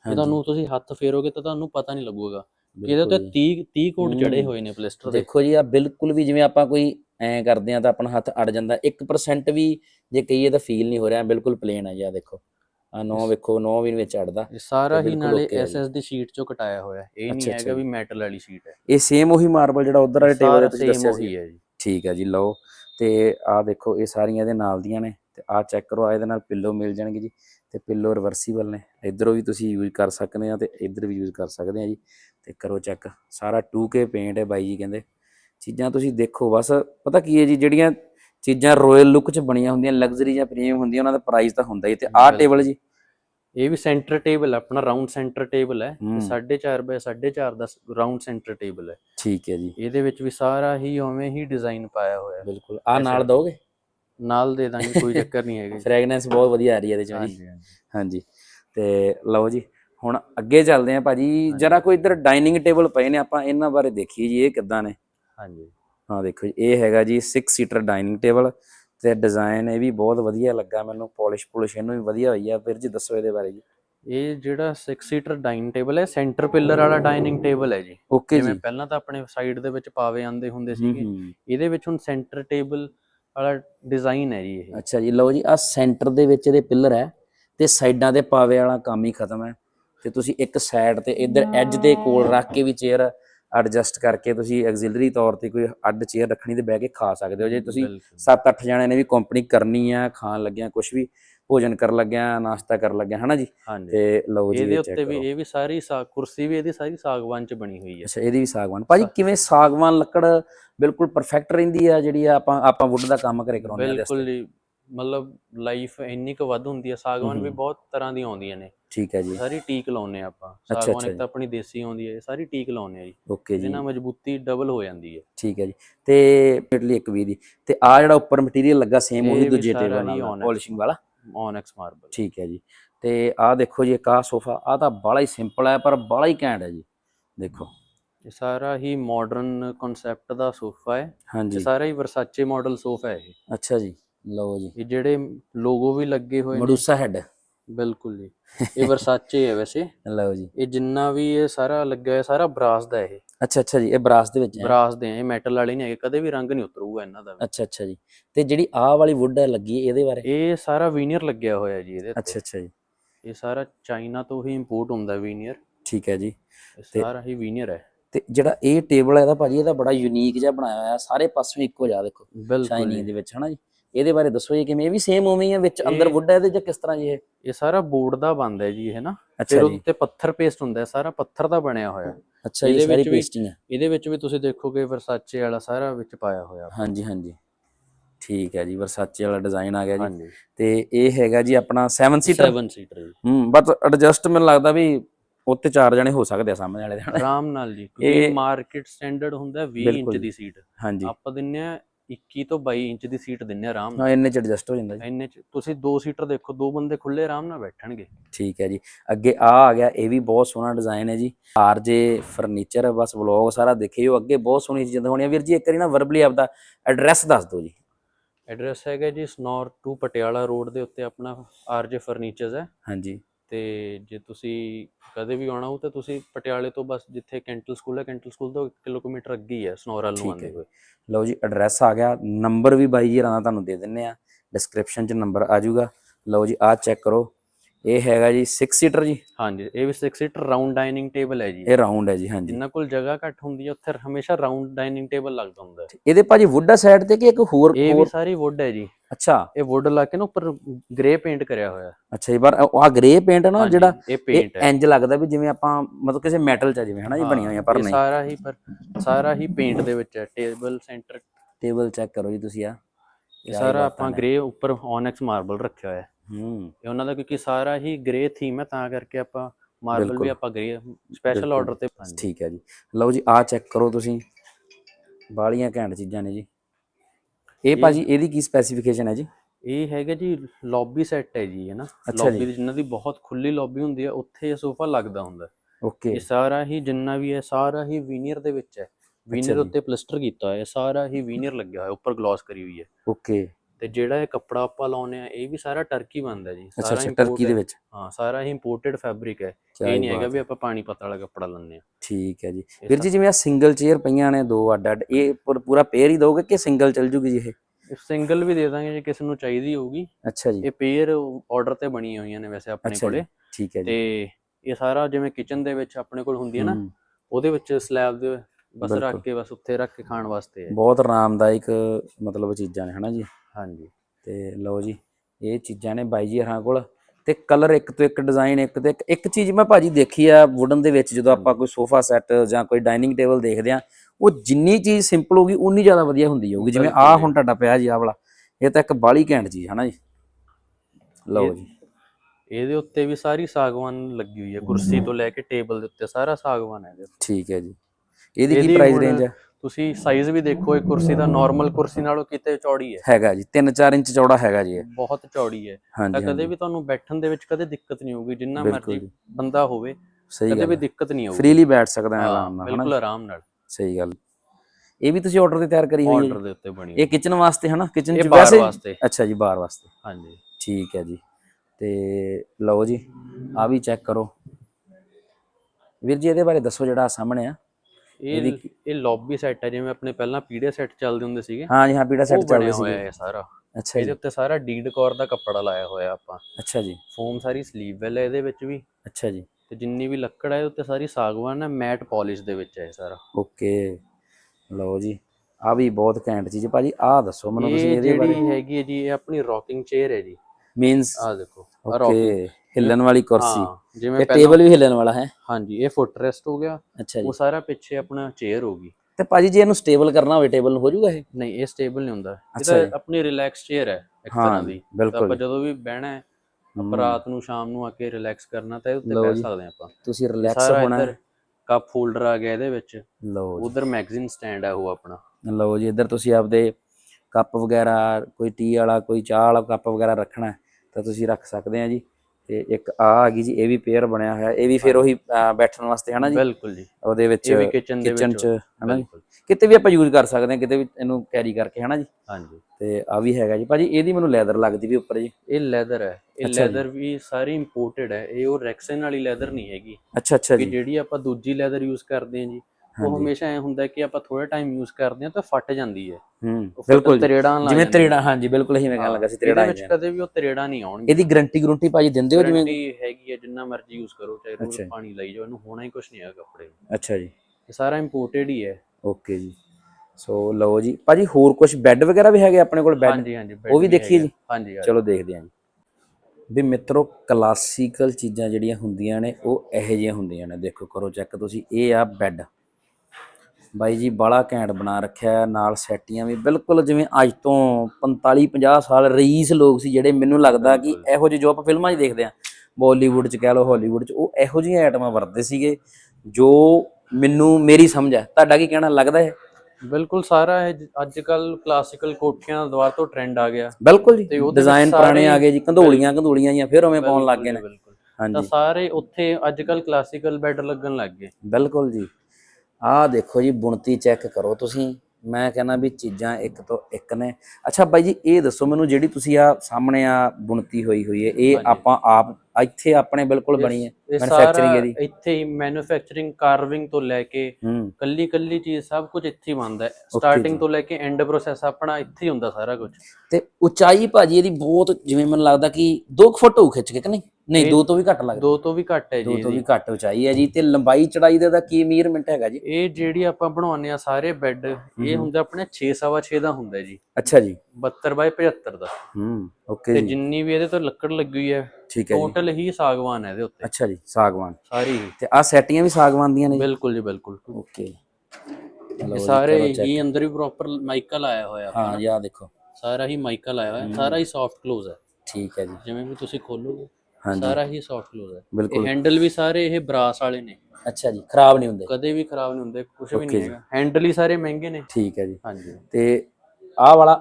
ਇਹ ਤੁਹਾਨੂੰ ਤੁਸੀਂ ਹੱਥ ਫੇਰੋਗੇ ਤਾਂ ਤੁਹਾਨੂੰ ਪਤਾ ਨਹੀਂ ਲੱਗੂਗਾ। ਇਹਦੇ ਉੱਤੇ ਜੀ। 30 30 ਕੋਡ ਜੜੇ। ਹੋਏ ਨੇ ਪਲੇਸਟਰ ਦੇ। ਦੇਖੋ ਜੀ ਆ ਬਿਲਕੁਲ ਵੀ ਜਿਵੇਂ ਆਪਾਂ ਕੋਈ ਐ ਕਰਦੇ ਆ ਤਾਂ ਆਪਣਾ ਹੱਥ ਅੜ ਜਾਂਦਾ। 1% ਵੀ ਜੇ ਕਹੀਏ ਤਾਂ ਫੀਲ ਨਹੀਂ ਹੋ ਰਿਹਾ ਬਿਲਕੁਲ ਪਲੇਨ ਆ ਜੀ ਆ ਦੇਖੋ। ਆ ਨੋ ਵੇਖੋ ਨੋ ਵੀ ਨੀ ਵਿੱਚ ਅੜਦਾ। ਇਹ ਸਾਰਾ ਤੇ ਹੀ ਨਾਲੇ ਹੈ ਜੀ। ਐਸਐਸਡੀ ਸ਼ੀਟ ਚੋਂ ਕਟਾਇਆ ਹੋਇਆ ਹੈ। ਇਹ ਨਹੀਂ ਹੈਗਾ। ਵੀ ਮੈਟਲ ਵਾਲੀ ਸ਼ੀਟ ਹੈ। ਇਹ ਸੇਮ ਉਹੀ ਮਾਰਬਲ ਜਿਹੜਾ ਉਧਰ ਵਾਲੇ ਟੇਬਲ ਦੇ ਤੁਸੀਂ ਸੇਮ ਦੱਸਿਆ ਸੀ। ਉਹੀ ਹੈ ਜੀ। ਠੀਕ ਹੈ ਜੀ ਲਓ। ਤੇ ਆ ਦੇਖੋ ਇਹ ਸਾਰੀਆਂ ਇਹਦੇ ਨਾਲ ਦੀਆਂ ਨੇ। ਤੇ ਆ ਚੈੱਕ ਕਰੋ ਆ ਇਹਦੇ ਨਾਲ ਪਿੱਲੋ ਮਿਲ ਜਾਣਗੇ ਜੀ। ਤੇ ਪਿੱਲੋ ਰਿਵਰਸੀਬਲ ਨੇ। ਇਧਰੋਂ ਵੀ ਤੁਸੀਂ ਯੂਜ਼ ਕਰ ਸਕਦੇ ਆ ਤੇ ਇਧਰ ਵੀ ਯੂਜ਼ ਕਰ ਸਕਦੇ ਆ ਜੀ। ਤੇ ਕਰੋ ਚੈੱਕ ਸਾਰਾ 2K ਪੇਂਟ ਹੈ ਬਾਈ ਜੀ ਕਹਿੰਦੇ। ਚੀਜ਼ਾਂ ਤੁਸੀਂ ਦੇਖੋ ਬਸ ਪਤਾ ਕੀ ਹੈ ਜੀ ਜਿਹੜੀਆਂ ਚੀਜ਼ਾਂ ਰਾਇਲ ਲੁੱਕ ਚ ਬਣੀਆਂ ਹੁੰਦੀਆਂ ਲਗਜ਼ਰੀ ਜਾਂ ਪ੍ਰੀਮੀਅਮ ਹੁੰਦੀਆਂ ਉਹਨਾਂ ਦਾ ਪ੍ਰਾਈਸ ਤਾਂ ਹੁੰਦਾ ਹੀ ਤੇ ਆਹ। ਟੇਬਲ ਜੀ। ਇਹ ਵੀ ਸੈਂਟਰ ਟੇਬਲ ਆਪਣਾ ਰਾਉਂਡ ਸੈਂਟਰ ਟੇਬਲ ਹੈ। ਹੂੰ। 4.5 ਬਾਏ 4.5 ਦਾ ਰਾਉਂਡ ਸੈਂਟਰ ਟੇਬਲ ਹੈ ਠੀਕ ਹੈ ਜੀ। ਇਹਦੇ ਵਿੱਚ ਵੀ ਸਾਰਾ ਹੀ ਉਵੇਂ ਹੀ ਡਿਜ਼ਾਈਨ ਪਾਇਆ ਹੋਇਆ। ਹੈ ਬਿਲਕੁਲ ਆ ਨਾਲ ਦੋਗੇ ਨਾਲ ਦੇ ਦਾਂਗੇ ਕੋਈ ਚੱਕਰ ਨਹੀਂ ਹੈਗਾ। ਫ੍ਰੈਗਨੈਂਸ ਬਹੁਤ ਵਧੀਆ ਆ ਰਹੀ ਹੈ ਇਹਦੇ ਚੋਂ ਜੀ ਹਾਂਜੀ ਤੇ ਲਓ ਜੀ ਹੁਣ ਅੱਗੇ ਚੱਲਦੇ ਆਂ ਭਾਜੀ। ਜਰਾ ਕੋਈ ਇੱਧਰ ਡਾਈਨਿੰਗ ਟੇਬਲ ਪਏ ਨੇ ਆਪਾਂ ਇਹਨਾਂ ਬਾਰੇ ਦੇਖੀਏ ਜੀ ਇਹ ਕਿੱਦਾਂ ਨੇ? ਹਾਂਜੀ। ਹਾਂ ਦੇਖੋ ਜੀ ਇਹ ਹੈਗਾ ਜੀ 6 ਸੀਟਰ ਡਾਈਨਿੰਗ ਟੇਬਲ ਤੇ ਡਿਜ਼ਾਈਨ ਇਹ ਵੀ ਬਹੁਤ ਵਧੀਆ ਲੱਗਾ ਮੈਨੂੰ ਪਾਲਿਸ਼ ਪੁਲਿਸ਼ ਇਹਨੂੰ ਵੀ ਵਧੀਆ ਹੋਈ ਆ ਫਿਰ ਜੀ ਦੱਸੋ ਇਹਦੇ ਬਾਰੇ ਜੀ। ਇਹ ਜਿਹੜਾ 6 ਸੀਟਰ ਡਾਈਨਿੰਗ ਟੇਬਲ ਹੈ ਸੈਂਟਰ ਪਿਲਰ ਵਾਲਾ ਡਾਈਨਿੰਗ ਟੇਬਲ ਹੈ ਜੀ। ਓਕੇ ਜਿਵੇਂ ਜੀ। ਪਹਿਲਾਂ ਤਾਂ ਆਪਣੇ ਸਾਈਡ ਦੇ ਵਿੱਚ ਪਾਵੇ ਆਂਦੇ ਹੁੰਦੇ ਸੀਗੇ। ਇਹਦੇ ਵਿੱਚ ਹੁਣ ਸੈਂਟਰ ਟੇਬਲ ਵਾਲਾ ਡਿਜ਼ਾਈਨ ਹੈ ਜੀ ਇਹ। ਅੱਛਾ ਜੀ ਲਓ ਜੀ ਆ ਸੈਂਟਰ ਦੇ ਵਿੱਚ ਇਹਦੇ ਪਿੱਲਰ ਹੈ ਤੇ ਸਾਈਡਾਂ ਤੇ ਪਾਵੇ ਵਾਲਾ ਕੰਮ ਹੀ ਖਤਮ ਹੈ। ਤੇ ਤੁਸੀਂ ਇੱਕ ਸਾਈਡ ਤੇ ਇੱਧਰ ਐਜ ਦੇ ਕੋਲ ਰੱਖ ਕੇ ਵੀ ਚੇਅਰ ਐਡਜਸਟ ਕਰਕੇ ਤੁਸੀਂ ਐਗਜ਼ਿਲਰੀ ਤੌਰ ਤੇ ਕੋਈ ਅੱਡ ਚੇਅਰ ਰੱਖਣੀ ਤੇ ਬਹਿ ਕੇ ਖਾ ਸਕਦੇ ਹੋ ਜੇ ਤੁਸੀਂ ਬਿਲਕੁਲ। 7-8 ਜਣਿਆਂ ਨੇ ਵੀ ਕੰਪਨੀ ਕਰਨੀ ਆ ਖਾਣ ਲੱਗਿਆ ਕੁਝ ਵੀ ਭੋਜਨ ਕਰਨ ਲੱਗਿਆ ਨਾਸ਼ਤਾ ਕਰਨ ਲੱਗਿਆ ਹਨਾ ਜੀ ਤੇ ਲਓ ਜੀ ਇਹਦੇ ਇਹ ਉੱਤੇ ਵੀ ਕਰੋ। ਇਹ ਵੀ ਸਾਰੀ ਸਾਗ ਕੁਰਸੀ ਵੀ ਇਹਦੀ ਸਾਰੀ ਸਾਗਵਾਨ ਚ ਬਣੀ ਹੋਈ ਹੈ ਅੱਛਾ ਇਹਦੀ ਵੀ ਸਾਗਵਾਨ ਭਾਜੀ ਕਿਵੇਂ ਸਾਗਵਾਨ ਲੱਕੜ ਬਿਲਕੁਲ ਪਰਫੈਕਟ ਰਹਿੰਦੀ ਆ ਜਿਹੜੀ ਆ ਆਪਾਂ ਆਪਾਂ ਵੁੱਡ ਦਾ ਕੰਮ ਘਰੇ ਕਰਾਉਂਦੇ ਆ। ਬਿਲਕੁਲ ਜੀ ਮਤਲਬ ਲਾਈਫ ਇੰਨੀ ਕੁ ਵੱਧ ਹੁੰਦੀ ਹੈ ਸਾਗਵਾਨ ਵੀ। ਬਹੁਤ ਤਰ੍ਹਾਂ ਦੀਆਂ ਆਉਂਦੀਆਂ ਨੇ। ਠੀਕ ਹੈ ਜੀ। ਸਾਰੀ ਟੀਕ ਲਾਉਨੇ ਆਪਾਂ। ਸਾਗਵਾਨ। ਇੱਕ ਤਾਂ ਆਪਣੀ ਦੇਸੀ ਆਉਂਦੀ ਹੈ ਸਾਰੀ ਟੀਕ ਲਾਉਨੇ ਆ ਜੀ। ਓਕੇ ਜੀ। ਨਾਲ ਮਜ਼ਬੂਤੀ ਡਬਲ ਹੋ ਜਾਂਦੀ ਹੈ। ਠੀਕ ਹੈ ਜੀ। ਤੇ ਇਟਲੀ ਇੱਕ ਵੀ ਦੀ। ਤੇ ਆ ਜਿਹੜਾ ਉੱਪਰ ਮਟੀਰੀਅਲ ਲੱਗਾ ਸੇਮ ਉਹੀ ਦੂਜੇ ਟੇਬਲ ਨਾਲ ਪਾਲਿਸ਼ਿੰਗ ਵਾਲਾ? ਔਨਐਕਸ ਮਾਰਬਲ ਠੀਕ ਹੈ ਜੀ। ਤੇ ਆ ਦੇਖੋ ਜੀ ਇੱਕ ਆ ਸੋਫਾ ਆ ਤਾਂ ਬੜਾ ਹੀ ਸਿੰਪਲ ਹੈ ਪਰ ਬੜਾ ਹੀ ਘੈਂਟ ਹੈ ਜੀ। ਦੇਖੋ। ਇਹ ਸਾਰਾ ਹੀ ਮਾਡਰਨ ਕਨਸੈਪਟ ਦਾ ਸੋਫਾ ਹੈ। ਹਾਂਜੀ। ਸਾਰਾ ਹੀ ਵਰਸਾਚੇ ਮਾਡਲ ਸੋਫਾ ਹੈ ਇਹ। ਅੱਛਾ ਜੀ। ਲਓ ਜੀ। ਇਹ ਜਿਹੜੇ ਲੋਗੋ ਵੀ ਲੱਗੇ ਹੋਏ ਨੇ। ਮਡੂਸਾ ਹੈਡ ਬਿਲਕੁਲ ਜੀ। ਇਹ ਵਰਸਾਚੇ ਹੈ ਵੈਸੇ। ਲਓ ਜੀ। ਇਹ ਜਿੰਨਾ ਵੀ ਇਹ ਸਾਰਾ ਲੱਗਿਆ ਹੋਇਆ ਸਾਰਾ ਬਰਾਸ ਦਾ ਇਹ। ਅੱਛਾ ਅੱਛਾ ਜੀ ਇਹ ਬਰਾਸ ਦੇ ਵਿੱਚ ਹੈ। ਬਰਾਸ ਦੇ ਆ, ਇਹ ਮੈਟਲ ਵਾਲੇ ਨਹੀਂ ਹੈਗੇ ਕਦੇ ਵੀ ਰੰਗ ਨਹੀਂ ਉਤਰੂਗਾ ਇਹਨਾਂ ਦਾ। ਅੱਛਾ ਅੱਛਾ ਜੀ। ਤੇ ਜਿਹੜੀ ਆਹ ਵਾਲੀ ਵੁੱਡ ਹੈ ਲੱਗੀ ਇਹਦੇ ਬਾਰੇ? ਇਹ ਸਾਰਾ ਵੀਨੀਅਰ ਲੱਗਿਆ ਹੋਇਆ ਜੀ ਇਹਦੇ ਅੱਛਾ ਅੱਛਾ ਜੀ। ਇਹ ਸਾਰਾ ਚਾਈਨਾ ਤੋਂ ਹੀ ਇੰਪੋਰਟ ਹੁੰਦਾ ਵੀਨੀਅਰ ਠੀਕ ਹੈ ਜੀ। ਸਾਰਾ ਹੀ ਵੀਨੀਅਰ ਹੈ। ਤੇ ਜਿਹੜਾ ਇਹ ਟੇਬਲ ਹੈ ਇਹਦਾ ਭਾਜੀ ਇਹਦਾ ਬੜਾ ਯੂਨੀਕ ਜਿਹਾ ਬਣਾਇਆ ਹੋਇਆ ਸਾਰੇ ਪਾਸੋਂ ਇੱਕੋ ਜਿਹਾ ਦੇਖੋ। ਬਿਲਕੁਲ ਸ਼ਾਈਨਿੰਗ। ਦੇ ਵਿੱਚ ਹਨਾ ਜੀ? ਇਹਦੇ ਬਾਰੇ ਦੱਸੋ ਜੀ ਕਿਵੇਂ? ਇਹ ਵੀ ਸੇਮ ਉਵੇਂ ਹੀ ਹੈ ਵਿੱਚ ਅੰਦਰ ਇਹ- ਵੁੱਡ ਹੈ ਇਹਦੇ ਜਾਂ ਕਿਸ ਤਰ੍ਹਾਂ ਜੀ ਇਹ? ਇਹ ਸਾਰਾ ਬੋਰਡ ਦਾ ਬਣਦਾ ਹੈ ਜੀ ਇਹ ਨਾ ਫਿਰ ਉੱਤੇ ਪੱਥਰ ਪੇਸਟ ਹੁੰਦਾ ਹੈ ਸਾਰਾ ਪੱਥਰ ਦਾ ਬਣਿਆ ਹੋਇਆ ਅੱਛਾ ਜੀ ਇਹਦੇ ਸਾਰੀ ਪੇਸਟਿੰਗ ਹੈ ਇਹਦੇ ਵਿੱਚ ਵੀ ਤੁਸੀਂ ਦੇਖੋਗੇ ਵਰਸਾਚੇ ਵਾਲਾ ਸਾਰਾ ਵਿੱਚ ਪਾਇਆ ਹੋਇਆ। ਹਾਂਜੀ ਹਾਂਜੀ। ਠੀਕ ਹੈ ਜੀ ਵਰਸਾਚੇ ਵਾਲਾ ਡਿਜ਼ਾਈਨ ਆ ਗਿਆ ਜੀ। ਤੇ ਇਹ ਹੈਗਾ ਜੀ ਆਪਣਾ 7 ਸੀਟਰ 7 ਸੀਟਰ ਜੀ। ਹੂੰ ਬਟ ਐਡਜਸਟ ਮੈਨੂੰ ਲੱਗਦਾ ਵੀ ਉੱਤੇ ਚਾਰ ਜਣੇ ਹੋ ਸਕਦੇ ਆ ਸਾਹਮਣੇ ਵਾਲੇ ਦੇ? ਆਰਾਮ ਨਾਲ ਜੀ ਕਿਉਂਕਿ ਇਹ- ਮਾਰਕੀਟ ਸਟੈਂਡਰਡ ਹੁੰਦਾ 20 ਬਿਲਕੁਲ ਇੰਚ। ਦੀ ਸੀਟ ਹਾਂਜੀ। ਆਪਾਂ ਦਿੰਨੇ ਆ 21 ਤੋਂ 22 ਇੰਚ ਦੀ ਸੀਟ ਦਿੰਨੇ ਆ ਆਰਾਮ ਨਾਲ ਹਾਂ ਇੰਨੇ ਚ ਐਡਜਸਟ ਹੋ ਜਾਂਦਾ ਜੀ। ਇੰਨੇ ਚ। ਤੁਸੀਂ ਦੋ ਸੀਟਰ ਦੇਖੋ ਦੋ ਬੰਦੇ ਖੁੱਲੇ ਆਰਾਮ ਨਾਲ ਬੈਠਣਗੇ। ਠੀਕ ਹੈ ਜੀ। ਅੱਗੇ ਆ ਆ ਗਿਆ ਇਹ ਵੀ ਬਹੁਤ ਸੋਹਣਾ ਡਿਜ਼ਾਈਨ ਹੈ ਜੀ। ਆਰਜੇ ਫਰਨੀਚਰ ਬਸ ਵਲੌਗ ਸਾਰਾ ਦੇਖਿਓ। ਅੱਗੇ ਬਹੁਤ ਸੋਹਣੀ ਚੀਜ਼ਾਂ ਹੋਣੀਆਂ ਵੀਰ ਜੀ ਇੱਕ ਵਾਰੀ ਨਾ ਵਰਬਲੀ ਆਪਦਾ ਐਡਰੈਸ ਦੱਸ ਦਿਓ ਜੀ। ਐਡਰੈਸ ਹੈਗਾ ਜੀ ਸਨੌਰ ਟੂ ਪਟਿਆਲਾ ਰੋਡ ਦੇ ਉੱਤੇ ਆਪਣਾ ਆਰਜੇ ਫਰਨੀਚਰਸ ਹੈ। ਹਾਂਜੀ। ਤੇ ਜੇ ਤੁਸੀਂ ਕਦੇ ਵੀ ਆਉਣਾ ਹੋ ਤਾਂ ਤੁਸੀਂ ਪਟਿਆਲੇ ਤੋਂ ਬਸ ਜਿੱਥੇ ਕੈਂਟਲ ਸਕੂਲ ਹੈ ਕੈਂਟਲ ਸਕੂਲ ਤੋਂ 1 ਕਿਲੋਮੀਟਰ ਅੱਗੇ ਹੀ ਹੈ ਸਨੌਰ ਵੱਲ ਨੂੰ ਆਉਂਦੇ ਹੋਏ ਲਓ ਜੀ ਐਡਰੈਸ ਆ ਗਿਆ। ਨੰਬਰ ਵੀ ਬਾਈ ਜੀ ਰਾਂ ਤੁਹਾਨੂੰ ਦੇ ਦਿੰਨੇ ਆ ਡਿਸਕ੍ਰਿਪਸ਼ਨ 'ਚ ਨੰਬਰ ਆ ਜਾਊਗਾ। ਲਓ ਜੀ ਆਹ ਚੈੱਕ ਕਰੋ। ਇਹ ਹੈਗਾ ਜੀ 6 ਸੀਟਰ ਜੀ। ਹਾਂਜੀ ਇਹ ਵੀ 6 ਸੀਟਰ ਰਾਉਂਡ ਡਾਈਨਿੰਗ ਟੇਬਲ ਹੈ ਜੀ। ਇਹ ਰਾਉਂਡ ਹੈ ਜੀ ਹਾਂਜੀ। ਜਿੰਨਾ ਕੋਲ ਜਗ੍ਹਾ ਘੱਟ ਹੁੰਦੀ ਹੈ ਉੱਥੇ ਹਮੇਸ਼ਾ ਰਾਉਂਡ ਡਾਈਨਿੰਗ ਟੇਬਲ ਲੱਗਦਾ ਹੁੰਦਾ ਹੈ। ਇਹਦੇ ਭਾਜੀ ਵੁੱਡਾ ਸਾਈਡ ਤੇ ਕਿ ਇੱਕ ਹੋਰ ਇਹ ਵੀ ਸਾਰੀ ਵੁੱਡ ਹੈ ਜੀ। ਅੱਛਾ। ਇਹ ਵੁੱਡ ਲਾ ਕੇ ਨਾ ਉੱਪਰ ਗ੍ਰੇ ਪੇਂਟ ਕਰਿਆ ਹੋਇਆ ਅੱਛਾ ਜੀ ਪਰ ਆ ਗ੍ਰੇ ਪੇਂਟ ਨਾ ਜਿਹੜਾ ਇਹ ਇਹ ਪੇਂਟ ਹੈ। ਇੰਜ ਲੱਗਦਾ ਵੀ ਜਿਵੇਂ ਆਪਾਂ ਮਤਲਬ ਕਿਸੇ ਮੈਟਲ 'ਚ ਆ ਜਿਵੇਂ ਹਨਾ ਜੀ ਬਣੀਆਂ ਹੋਈਆਂ ਪਰ ਨਹੀਂ। ਸਾਰਾ ਹੀ ਪਰ ਸਾਰਾ ਹੀ ਪੇਂਟ ਦੇ ਵਿੱਚ ਹੈ ਟੇਬਲ ਸੈਂਟਰ ਟੇਬਲ ਚੈੱਕ ਕਰੋ ਜੀ ਤੁਸੀਂ ਆ। ਇਹ ਸਾਰਾ ਆਪਾਂ। ਗ੍ਰੇ ਉੱਪਰ ਔਨੈਕਸ ਮਾਰਬਲ ਰੱਖਿਆ ਹੋਇਆ ਹੈ। ਹੂੰ ਇਹ ਉਹਨਾਂ ਦਾ ਕਿਉਂਕਿ ਸਾਰਾ ਹੀ ਗ੍ਰੇ ਥੀਮ ਹੈ ਤਾਂ ਕਰਕੇ ਆਪਾਂ ਮਾਰਬਲ। ਵੀ ਆਪਾਂ ਗ੍ਰੇ ਸਪੈਸ਼ਲ। ਆਰਡਰ ਤੇ ਹਾਂਜੀ। ਠੀਕ ਹੈ ਜੀ ਲਓ ਜੀ ਆ ਚੈੱਕ ਕਰੋ ਤੁਸੀਂ ਬਾਲੀਆਂ ਘੈਂਟ ਚੀਜ਼ਾਂ ਨੇ ਜੀ ਇਹ ਭਾਜੀ ਇਹਦੀ ਕੀ ਸਪੈਸੀਫਿਕੇਸ਼ਨ ਹੈ ਜੀ ਇਹ ਹੈਗਾ ਜੀ ਲੌਬੀ ਸੈੱਟ ਹੈ ਜੀ ਹੈ ਨਾ। ਲੌਬੀ ਦੀ ਜਿਨ੍ਹਾਂ ਦੀ ਬਹੁਤ ਖੁੱਲੀ ਲੌਬੀ ਹੁੰਦੀ ਹੈ ਉੱਥੇ ਇਹ ਸੋਫਾ ਲੱਗਦਾ ਹੁੰਦਾ। ਓਕੇ ਇਹ ਸਾਰਾ ਹੀ ਜਿੰਨਾ ਵੀ ਹੈ ਸਾਰਾ ਹੀ ਵੀਨੀਅਰ ਦੇ ਵਿੱਚ ਹੈ ਵੀਨੀਅਰ। ਉੱਤੇ ਪਲਸਟਰ ਕੀਤਾ ਹੋਇਆ ਹੈ ਸਾਰਾ ਹੀ ਵੀਨੀਅਰ ਲੱਗਿਆ ਹੋਇਆ ਉੱਪਰ ਗਲੋਸ ਕਰੀ ਹੋਈ ਹੈ ਓਕੇ ਤੇ ਜਿਹੜਾ ਇਹ ਕੱਪੜਾ ਆਪਾਂ ਲਾਉਨੇ ਆ ਇਹ ਵੀ ਸਾਰਾ ਟਰਕੀ ਬਣਦਾ ਜੀ। ਅੱਛਾ ਸਾਰਾ ਅੱਛਾ ਟਰਕੀ ਦੇ। ਵਿੱਚ? ਹਾਂ ਸਾਰਾ ਹੀ ਇੰਪੋਰਟਡ ਫੈਬਰਿਕ ਹੈ। ਇਹ ਨਹੀਂ ਹੈਗਾ ਵੀ। ਆਪਾਂ ਪਾਣੀਪਤ ਵਾਲਾ ਕੱਪੜਾ ਲਾਉਂਦੇ ਆ ਠੀਕ ਹੈ ਜੀ। ਵੀਰ ਜੀ ਜਿਵੇਂ ਆ ਸਿੰਗਲ ਚੇਅਰ ਪਈਆਂ ਨੇ ਦੋ ਅੱਡ ਅੱਡ ਇਹ ਪੂਰ- ਪੇਅਰ ਹੀ ਦੋਗੇ ਕਿ ਸਿੰਗਲ ਚੱਲ ਜੂਗੀ ਜੀ ਇਹ? ਸਿੰਗਲ ਵੀ ਦੇ ਦਾਂਗੇ ਜੇ ਕਿਸੇ ਨੂੰ ਚਾਹੀਦੀ ਹੋਊਗੀ। ਅੱਛਾ ਜੀ। ਇਹ ਪੇਅਰ ਆਰਡਰ ਤੇ ਬਣੀਆਂ ਹੋਈਆਂ ਨੇ ਵੈਸੇ ਆਪਣੇ ਕੋਲੇ। ਠੀਕ ਹੈ ਜੀ। ਤੇ ਇਹ ਸਾਰਾ ਜਿਵੇਂ ਕਿਚਨ ਦੇ ਵਿੱਚ ਆਪਣੇ ਕੋਲ ਹੁੰਦੀ ਹੈ ਨਾ ਉਹਦੇ ਵਿੱਚ ਸਲੈਬ ਦੇ ਬਸ। ਰੱਖ ਕੇ ਬਸ ਉੱਥੇ ਰੱਖ ਕੇ ਖਾਣ ਵਾਸਤੇ ਹੈ। ਬਹੁਤ ਆਰਾਮਦਾਇਕ ਮਤਲਬ ਚੀਜ਼ਾਂ ਨੇ ਹਨਾ ਜੀ? ਹਾਂਜੀ। ਤੇ ਲਓ ਜੀ ਇਹ ਚੀਜ਼ਾਂ ਨੇ ਬਾਈ ਜੀ ਹਰਾਂ ਕੋਲ। ਤੇ ਕਲਰ ਇੱਕ ਤੋਂ ਇੱਕ ਡਿਜ਼ਾਈਨ ਇੱਕ ਤੋਂ ਇੱਕ। ਚੀਜ਼ ਮੈਂ ਭਾਜੀ ਦੇਖੀ ਆ ਵੁਡਨ ਦੇ ਵਿੱਚ ਜਦੋਂ ਆਪਾਂ ਕੋਈ ਸੋਫਾ ਸੈੱਟ ਜਾਂ ਕੋਈ ਡਾਈਨਿੰਗ ਟੇਬਲ ਦੇਖਦੇ ਆ ਉਹ ਜਿੰਨੀ ਚੀਜ਼ ਸਿੰਪਲ ਹੋਗੀ ਉਨੀ ਜ਼ਿਆਦਾ ਵਧੀਆ ਹੁੰਦੀ ਜਾਊਗੀ। ਜਿਵੇਂ ਆ। ਹੁਣ ਤੁਹਾਡਾ ਪਿਆ ਜੀ ਆ ਵਾਲਾ। ਇਹ ਤਾਂ ਇੱਕ ਬਾਲੀ ਘੈਂਟ ਚੀਜ਼ ਹਨਾ ਜੀ? ਲਓ ਜੀ। ਇਹਦੇ ਉੱਤੇ ਵੀ ਸਾਰੀ ਸਾਗਵਾਨ ਲੱਗੀ ਹੋਈ ਹੈ ਕੁਰਸੀ ਤੋਂ ਲੈ ਕੇ ਟੇਬਲ ਦੇ ਉੱਤੇ ਸਾਰਾ ਸਾਗਵਾਨ ਹੈ ਇਹਦੇ। ਠੀਕ ਹੈ ਜੀ। ਇਹਦੀ ਕੀ ਪ੍ਰਾਈਸ ਰੇਂਜ ਹੈ ਤੁਸੀਂ ਸਾਈਜ਼ ਵੀ ਦੇਖੋ ਇਹ ਕੁਰਸੀ ਦਾ ਨਾਰਮਲ ਕੁਰਸੀ ਨਾਲੋਂ ਕਿਤੇ ਚੌੜੀ ਹੈ। ਹੈਗਾ ਜੀ 3-4 ਇੰਚ ਚੌੜਾ ਹੈਗਾ ਜੀ ਇਹ। ਬਹੁਤ ਚੌੜੀ ਹੈ। ਤਾਂ ਕਦੇ ਵੀ ਤੁਹਾਨੂੰ ਬੈਠਣ ਦੇ ਵਿੱਚ ਕਦੇ ਦਿੱਕਤ ਨਹੀਂ ਹੋਊਗੀ ਜਿੰਨਾ ਮਰਜ਼ੀ ਬੰਦਾ ਹੋਵੇ ਕਦੇ ਵੀ। ਦਿੱਕਤ ਨਹੀਂ ਆਊਗੀ। ਫ੍ਰੀਲੀ ਬੈਠ ਸਕਦਾ ਹੈ ਆਰਾਮ ਨਾਲ ਬਿਲਕੁਲ ਆਰਾਮ ਨਾਲ। ਸਹੀ ਗੱਲ। ਇਹ ਵੀ ਤੁਸੀਂ ਆਰਡਰ ਤੇ ਤਿਆਰ ਕਰੀ ਹੋਈ ਹੈ ਆਰਡਰ? ਦੇ ਉੱਤੇ ਬਣੀ ਇਹ ਕਿਚਨ ਵਾਸਤੇ ਹਨਾ? ਕਿਚਨ ਚ ਵੈਸੇ ਵਾਸਤੇ। ਅੱਛਾ ਜੀ ਬਾਹਰ ਵਾਸਤੇ। ਹਾਂਜੀ। ਠੀਕ ਹੈ ਜੀ। ਤੇ ਲਓ ਜੀ ਆ ਵੀ ਚੈੱਕ ਕਰੋ। ਵੀਰ ਜੀ ਇਹਦੇ ਬਾਰੇ ਦੱਸੋ ਜਿਹੜਾ ਸਾਹਮਣੇ ਆ। ਇਹ ਇਹ ਲੌਬੀ ਸੈੱਟ ਹੈ ਜਿਵੇਂ ਆਪਣੇ ਪਹਿਲਾਂ ਪੀਡੀਆ ਸੈੱਟ ਚੱਲਦੇ ਹੁੰਦੇ ਸੀਗੇ। ਹਾਂ ਜੀ ਹਾਂ ਪੀੜਾ ਸੈੱਟ ਚੱਲਦੇ ਬਣਿਆ ਹੋਇਆ ਸੀ ਹੈ ਸਾਰਾ। ਅੱਛਾ ਇਹਦੇ ਉੱਤੇ ਸਾਰਾ ਡੀ ਡੈਕੋਰ ਦਾ ਕੱਪੜਾ ਲਾਇਆ ਹੋਇਆ ਆਪਾਂ। ਅੱਛਾ ਜੀ। ਫੋਮ ਸਾਰੀ ਸਲੀਵ ਵੈਲ ਹੈ ਇਹਦੇ ਵਿੱਚ ਵੀ। ਅੱਛਾ ਜੀ। ਤੇ ਜਿੰਨੀ ਵੀ ਲੱਕੜ ਹੈ ਉੱਤੇ ਸਾਰੀ ਸਾਗਵਾਨ ਹੈ ਮੈਟ ਪਾਲਿਸ਼ ਦੇ ਵਿੱਚ ਹੈ ਇਹ ਸਾਰਾ। ਓਕੇ। ਲਓ ਜੀ। ਆ ਵੀ ਬਹੁਤ ਘੈਂਟ ਚੀਜ਼ ਹੈ। ਭਾਜੀ ਆ ਦੱਸੋ ਮੈਨੂੰ ਤੁਸੀਂ ਇਹ ਇਹਦੇ ਬਾਰੇ। ਜਿਹੜੀ ਹੈਗੀ ਹੈ ਜੀ ਇਹ ਆਪਣੀ ਰੌਕਿੰਗ ਚੇਅਰ ਹੈ ਜੀ। ਮੀਨਸ ਆਹ ਦੇਖੋ ਓਕੇ। ਹਿੱਲਣ ਵਾਲੀ ਕੁਰਸੀ। ਜਿਵੇਂ ਪਹਿਲਾਂ ਟੇਬਲ ਵੀ ਹਿੱਲਣ ਵਾਲਾ ਹੈ। ਹਾਂਜੀ ਇਹ ਫੁੱਟ ਰੈਸਟ ਹੋ ਗਿਆ। ਅੱਛਾ ਜੀ। ਉਹ ਸਾਰਾ ਪਿੱਛੇ ਆਪਣਾ ਚੇਅਰ ਹੋਗੀ ਤੇ ਭਾਜੀ ਜੇ ਇਹਨੂੰ ਸਟੇਬਲ ਕਰਨਾ ਹੋਵੇ ਟੇਬਲ ਨੂੰ ਹੋ ਜਾਊਗਾ ਇਹ? ਨਹੀਂ ਇਹ ਸਟੇਬਲ ਨਹੀਂ ਹੁੰਦਾ। ਇਹ। ਆਪਣੀ ਰਿਲੈਕਸ ਚੇਅਰ ਹੈ ਇੱਕ ਤਰ੍ਹਾਂ ਦੀ। ਆਪਾਂ। ਜਦੋਂ ਵੀ ਬਹਿਣਾ ਹੈ ਆਪਾਂ ਰਾਤ ਨੂੰ ਸ਼ਾਮ ਨੂੰ ਆ ਕੇ ਰਿਲੈਕਸ ਕਰਨਾ ਤਾਂ ਇਹ ਉੱਤੇ ਬਹਿ। ਸਕਦੇ ਆਪਾਂ। ਤੁਸੀਂ ਰਿਲੈਕਸ ਹੋਣਾ ਕੱਪ ਹੋਲਡਰ ਆ ਗਿਆ ਇਹਦੇ ਵਿੱਚ। ਲਓ ਜੀ। ਉਧਰ ਮੈਗਜ਼ੀਨ ਸਟੈਂਡ ਹੈ ਉਹ ਆਪਣਾ। ਲਓ ਜੀ ਇੱਧਰ ਤੁਸੀਂ ਆਪਦੇ ਕੱਪ ਵਗੈਰਾ ਕੋਈ ਟੀ ਵਾਲਾ ਕੋਈ ਚਾਹ ਵਾਲਾ ਕੱਪ ਵਗੈਰਾ ਰੱਖਣਾ ਤਾਂ ਤੁਸੀਂ ਰੱਖ ਸਕਦੇ ਆ ਜੀ। ਤੇ ਇੱਕ ਆ ਆ ਗਈ ਜੀ ਇਹ ਵੀ ਪੇਅਰ ਬਣਿਆ ਹੋਇਆ ਇਹ ਵੀ ਫਿਰ ਉਹੀ ਬੈਠਣ ਵਾਸਤੇ ਹਨਾ ਜੀ? ਬਿਲਕੁਲ ਜੀ। ਉਹਦੇ ਵਿੱਚ ਇਹ ਵੀ ਕਿਚਨ ਦੇ ਵਿੱਚ ਚ ਹਨਾ ਜੀ? ਕਿਤੇ ਵੀ ਆਪਾਂ ਯੂਜ਼ ਕਰ ਸਕਦੇ ਆ ਕਿਤੇ ਵੀ ਇਹਨੂੰ ਕੈਰੀ ਕਰਕੇ ਹਨਾ ਜੀ? ਹਾਂਜੀ। ਤੇ ਆ ਵੀ ਹੈਗਾ ਜੀ। ਭਾਜੀ ਇਹਦੀ ਮੈਨੂੰ ਲੈਦਰ ਲੱਗਦੀ ਵੀ ਉੱਪਰ ਜੀ। ਇਹ ਲੈਦਰ ਹੈ। ਇਹ। ਲੈਦਰ ਵੀ ਸਾਰੀ ਇੰਪੋਰਟਡ ਹੈ। ਇਹ ਉਹ ਰੈਕਸਨ ਵਾਲੀ ਲੈਦਰ ਨਹੀਂ ਹੈਗੀ। ਅੱਛਾ ਅੱਛਾ ਜੀ। ਜਿਹੜੀ ਆਪਾਂ ਦੂਜੀ ਲੈਦਰ ਯੂਜ਼ ਕਰਦੇ ਹਾਂ ਜੀ ਉਹ। ਹਮੇਸ਼ਾ ਐ ਹੁੰਦਾ ਕਿ ਆਪਾਂ ਥੋੜਾ ਟਾਈਮ ਯੂਜ਼ ਕਰਦੇ ਹਾਂ ਤਾਂ ਫਟ ਜਾਂਦੀ ਹੈ। ਹੂੰ ਬਿਲਕੁਲ। ਤਰੇੜਾਂ ਲੱਗ ਜਿਵੇਂ। ਤਰੇੜਾ ਹਾਂਜੀ ਬਿਲਕੁਲ ਇਹੀ ਮੈਂ ਕਹਿਣ ਲੱਗਾ ਸੀ ਤਰੇੜਾ ਵਿੱਚ ਕਦੇ ਵੀ ਉਹ ਤਰੇੜਾਂ ਨਹੀਂ ਆਉਣਗੀਆਂ। ਇਹਦੀ ਗਾਰੰਟੀ ਗਰੰਟੀ ਭਾਜੀ ਦਿੰਦੇ ਹੋ ਜਿਵੇਂ? ਹੈਗੀ ਹੈ ਜਿੰਨਾ ਮਰਜ਼ੀ ਯੂਜ਼ ਕਰੋ ਚਾਹੇ ਰੋਜ਼। ਪਾਣੀ ਲਾਈ ਜਾਓ ਇਹਨੂੰ ਹੋਣਾ ਹੀ ਕੁਝ ਨਹੀਂ ਹੈਗਾ ਕੱਪੜੇ ਅੱਛਾ ਜੀ। ਇਹ ਸਾਰਾ ਇੰਪੋਰਟਡ ਹੀ ਹੈ। ਓਕੇ ਜੀ। ਸੋ ਲਓ ਜੀ। ਭਾਜੀ ਹੋਰ ਕੁਝ ਬੈੱਡ ਵਗੈਰਾ ਵੀ ਹੈਗੇ ਆਪਣੇ ਕੋਲ? ਬੈੱਡ ਹਾਂਜੀ ਹਾਂਜੀ ਉਹ ਵੀ ਦੇਖੀਏ। ਜੀ। ਹਾਂਜੀ ਚਲੋ ਦੇਖਦੇ ਹਾਂ ਜੀ। ਵੀ ਮਿੱਤਰੋ ਕਲਾਸੀਕਲ ਚੀਜ਼ਾਂ ਜਿਹੜੀਆਂ ਹੁੰਦੀਆਂ ਨੇ ਉਹ ਇਹੋ ਜਿਹੀਆਂ ਹੁੰਦੀਆਂ ਨੇ। ਦੇਖੋ ਕਰੋ ਚੈੱਕ ਤੁਸੀਂ ਇਹ ਆ ਬੈੱਡ ਬਾਈ ਜੀ ਬੜਾ ਘੈਂਟ ਬਣਾ ਰੱਖਿਆ ਨਾਲ ਸੈਟੀਆਂ ਵੀ। ਬਿਲਕੁਲ ਜਿਵੇਂ ਅੱਜ ਤੋਂ 45 50 ਸਾਲ ਰਈਸ ਲੋਕ ਸੀ ਜਿਹੜੇ ਮੈਨੂੰ ਲੱਗਦਾ ਕਿ। ਇਹੋ ਜਿਹੇ ਜੋ ਆਪਾਂ ਫਿਲਮਾਂ 'ਚ ਦੇਖਦੇ ਆ ਬਾਲੀਵੁੱਡ 'ਚ ਕਹਿ ਲਓ ਹਾਲੀਵੁੱਡ 'ਚ ਉਹ ਇਹੋ ਜਿਹੀਆਂ ਆਈਟਮਾਂ ਵਰਤਦੇ ਸੀਗੇ ਜੋ ਮੈਨੂੰ ਮੇਰੀ ਸਮਝ ਹੈ। ਤੁਹਾਡਾ ਕੀ ਕਹਿਣਾ ਲੱਗਦਾ ਹੈ ਬਿਲਕੁਲ ਸਾਰਾ ਇਹ ਅੱਜ ਕੱਲ ਕਲਾਸੀਕਲ ਕੋਠੀਆਂ ਦਾ ਦੁਬਾਰਾ ਤੋਂ ਟ੍ਰੈਂਡ ਆ ਗਿਆ। ਬਿਲਕੁਲ ਜੀ ਡਿਜ਼ਾਈਨ ਪੁਰਾਣੇ ਆ ਗਏ ਜੀ ਕੰਧੋਲੀਆਂ ਕੰਧੋਲੀਆਂ ਜਾਂ ਫਿਰ ਉਵੇਂ ਪਾਉਣ ਲੱਗ ਗਏ ਨੇ। ਬਿਲਕੁਲ ਤਾਂ ਸਾਰੇ ਉੱਥੇ ਅੱਜ ਕੱਲ ਕਲਾਸੀਕਲ ਬੈੱਡ ਲੱਗਣ ਲੱਗ ਗਏ। ਬਿਲਕੁਲ ਜੀ। ਆਹ ਦੇਖੋ ਜੀ ਬੁਣਤੀ ਚੈੱਕ ਕਰੋ ਤੁਸੀਂ ਮੈਂ ਕਹਿੰਦਾ ਵੀ ਚੀਜ਼ਾਂ ਇੱਕ ਤੋਂ ਇੱਕ ਨੇ ਅੱਛਾ ਬਾਈ ਜੀ ਇਹ ਦੱਸੋ ਮੈਨੂੰ ਜਿਹੜੀ ਤੁਸੀਂ ਆ ਸਾਹਮਣੇ ਆ ਬੁਣਤੀ ਹੋਈ ਹੋਈ ਹੈ ਇਹ। ਆਪਾਂ ਆਪ ਇੱਥੇ ਆਪਣੇ ਬਿਲਕੁਲ ਬਣੀ ਹੈ ਸਾਰਾ ਇਹਦੀ। ਇੱਥੇ ਹੀ ਮੈਨੂਫੈਕਚਰਿੰਗ ਕਾਰਵਿੰਗ ਤੋਂ ਲੈ ਕੇ ਕੱਲੀ ਕੱਲੀ ਚੀਜ਼ ਸਭ ਕੁਝ ਇੱਥੇ ਹੀ ਬਣਦਾ ਹੈ ਸਟਾਰਟਿੰਗ। ਤੋਂ ਲੈ ਕੇ ਐਂਡ ਪ੍ਰੋਸੈਸ ਆਪਣਾ ਇੱਥੇ ਹੀ ਹੁੰਦਾ ਸਾਰਾ ਕੁਝ ਤੇ ਉਚਾਈ ਭਾਜੀ ਇਹਦੀ ਬਹੁਤ ਜਿਵੇਂ ਮੈਨੂੰ ਲੱਗਦਾ ਕਿ 2 ਫੁੱਟ ਹੋ ਖਿੱਚ ਕੇ ਕਿ ਨਹੀਂ ਨਹੀਂ ਇਹ 2 ਤੋਂ ਵੀ ਘੱਟ ਲੱਗਦਾ। ਦੋ ਤੋਂ ਵੀ ਘੱਟ ਹੈ ਜੀ 2 ਤੋਂ। ਵੀ ਘੱਟ ਉਚਾਈ ਹੈ ਜੀ ਤੇ ਲੰਬਾਈ ਚੜਾਈ ਦਾ ਕੀ ਮੀਜ਼ਰਮੈਂਟ ਹੈਗਾ ਜੀ? ਇਹ ਜਿਹੜੀ ਆਪਾਂ ਬਣਾਉਂਦੇ ਆ ਸਾਰੇ ਬੈੱਡ ਇਹ ਹੁੰਦੇ ਆਪਣੇ 6 ਸਵਾ 6 ਦਾ ਹੁੰਦਾ ਜੀ। ਅੱਛਾ ਜੀ। 72 ਬਾਈ 75 ਦਾ। ਹੂੰ ਓਕੇ ਤੇ ਜਿੰਨੀ ਵੀ ਇਹਦੇ ਤੋਂ ਲੱਕੜ ਲੱਗੀ ਹੋਈ ਹੈ ਠੀਕ ਹੈ ਟੋਟਲ ਹੀ ਸਾਗਵਾਨ ਹੈ ਇਹਦੇ ਉੱਤੇ। ਅੱਛਾ ਜੀ ਸਾਗਵਾਨ। ਸਾਰੀ ਤੇ ਆ ਸੈਟੀਆਂ ਵੀ ਸਾਗਵਾਨ ਦੀਆਂ ਨੇ ਬਿਲਕੁਲ ਜੀ ਬਿਲਕੁਲ। ਓਕੇ। ਇਹ ਸਾਰੇ ਹੀ ਅੰਦਰ ਵੀ ਪ੍ਰੋਪਰ ਮਾਈਕਾ ਲਾਇਆ ਹੋਇਆ ਹਾਂ ਯਾ ਦੇਖੋ। ਸਾਰਾ ਹੀ ਮਾਈਕਾ ਲਾਇਆ ਹੋਇਆ ਸਾਰਾ ਹੀ ਸੌਫਟ ਕਲੋਜ਼ ਹੈ। ਠੀਕ ਹੈ ਜੀ। ਜਿਵੇਂ ਵੀ ਤੁਸੀਂ ਖੋਲੋਗੇ। ਹਾਂਜੀ। ਸਾਰਾ ਹੀ ਸੌਫਟ ਕਲੋਜ਼ ਹੈ ਬਿਲਕੁਲ। ਇਹ ਹੈਂਡਲ ਵੀ ਸਾਰੇ ਇਹ ਬਰਾਸ ਵਾਲੇ ਨੇ। ਅੱਛਾ ਜੀ ਖਰਾਬ ਨਹੀਂ ਹੁੰਦੇ? ਕਦੇ ਵੀ ਖਰਾਬ ਨਹੀਂ ਹੁੰਦੇ ਕੁਝ ਵੀ Okay ਨਹੀਂ ਜੀ। ਹੈਗਾ। ਹੈਂਡਲ ਹੀ ਸਾਰੇ ਮਹਿੰਗੇ ਨੇ। ਠੀਕ ਹੈ ਜੀ। ਹਾਂਜੀ। ਤੇ ਆਹ ਵਾਲਾ?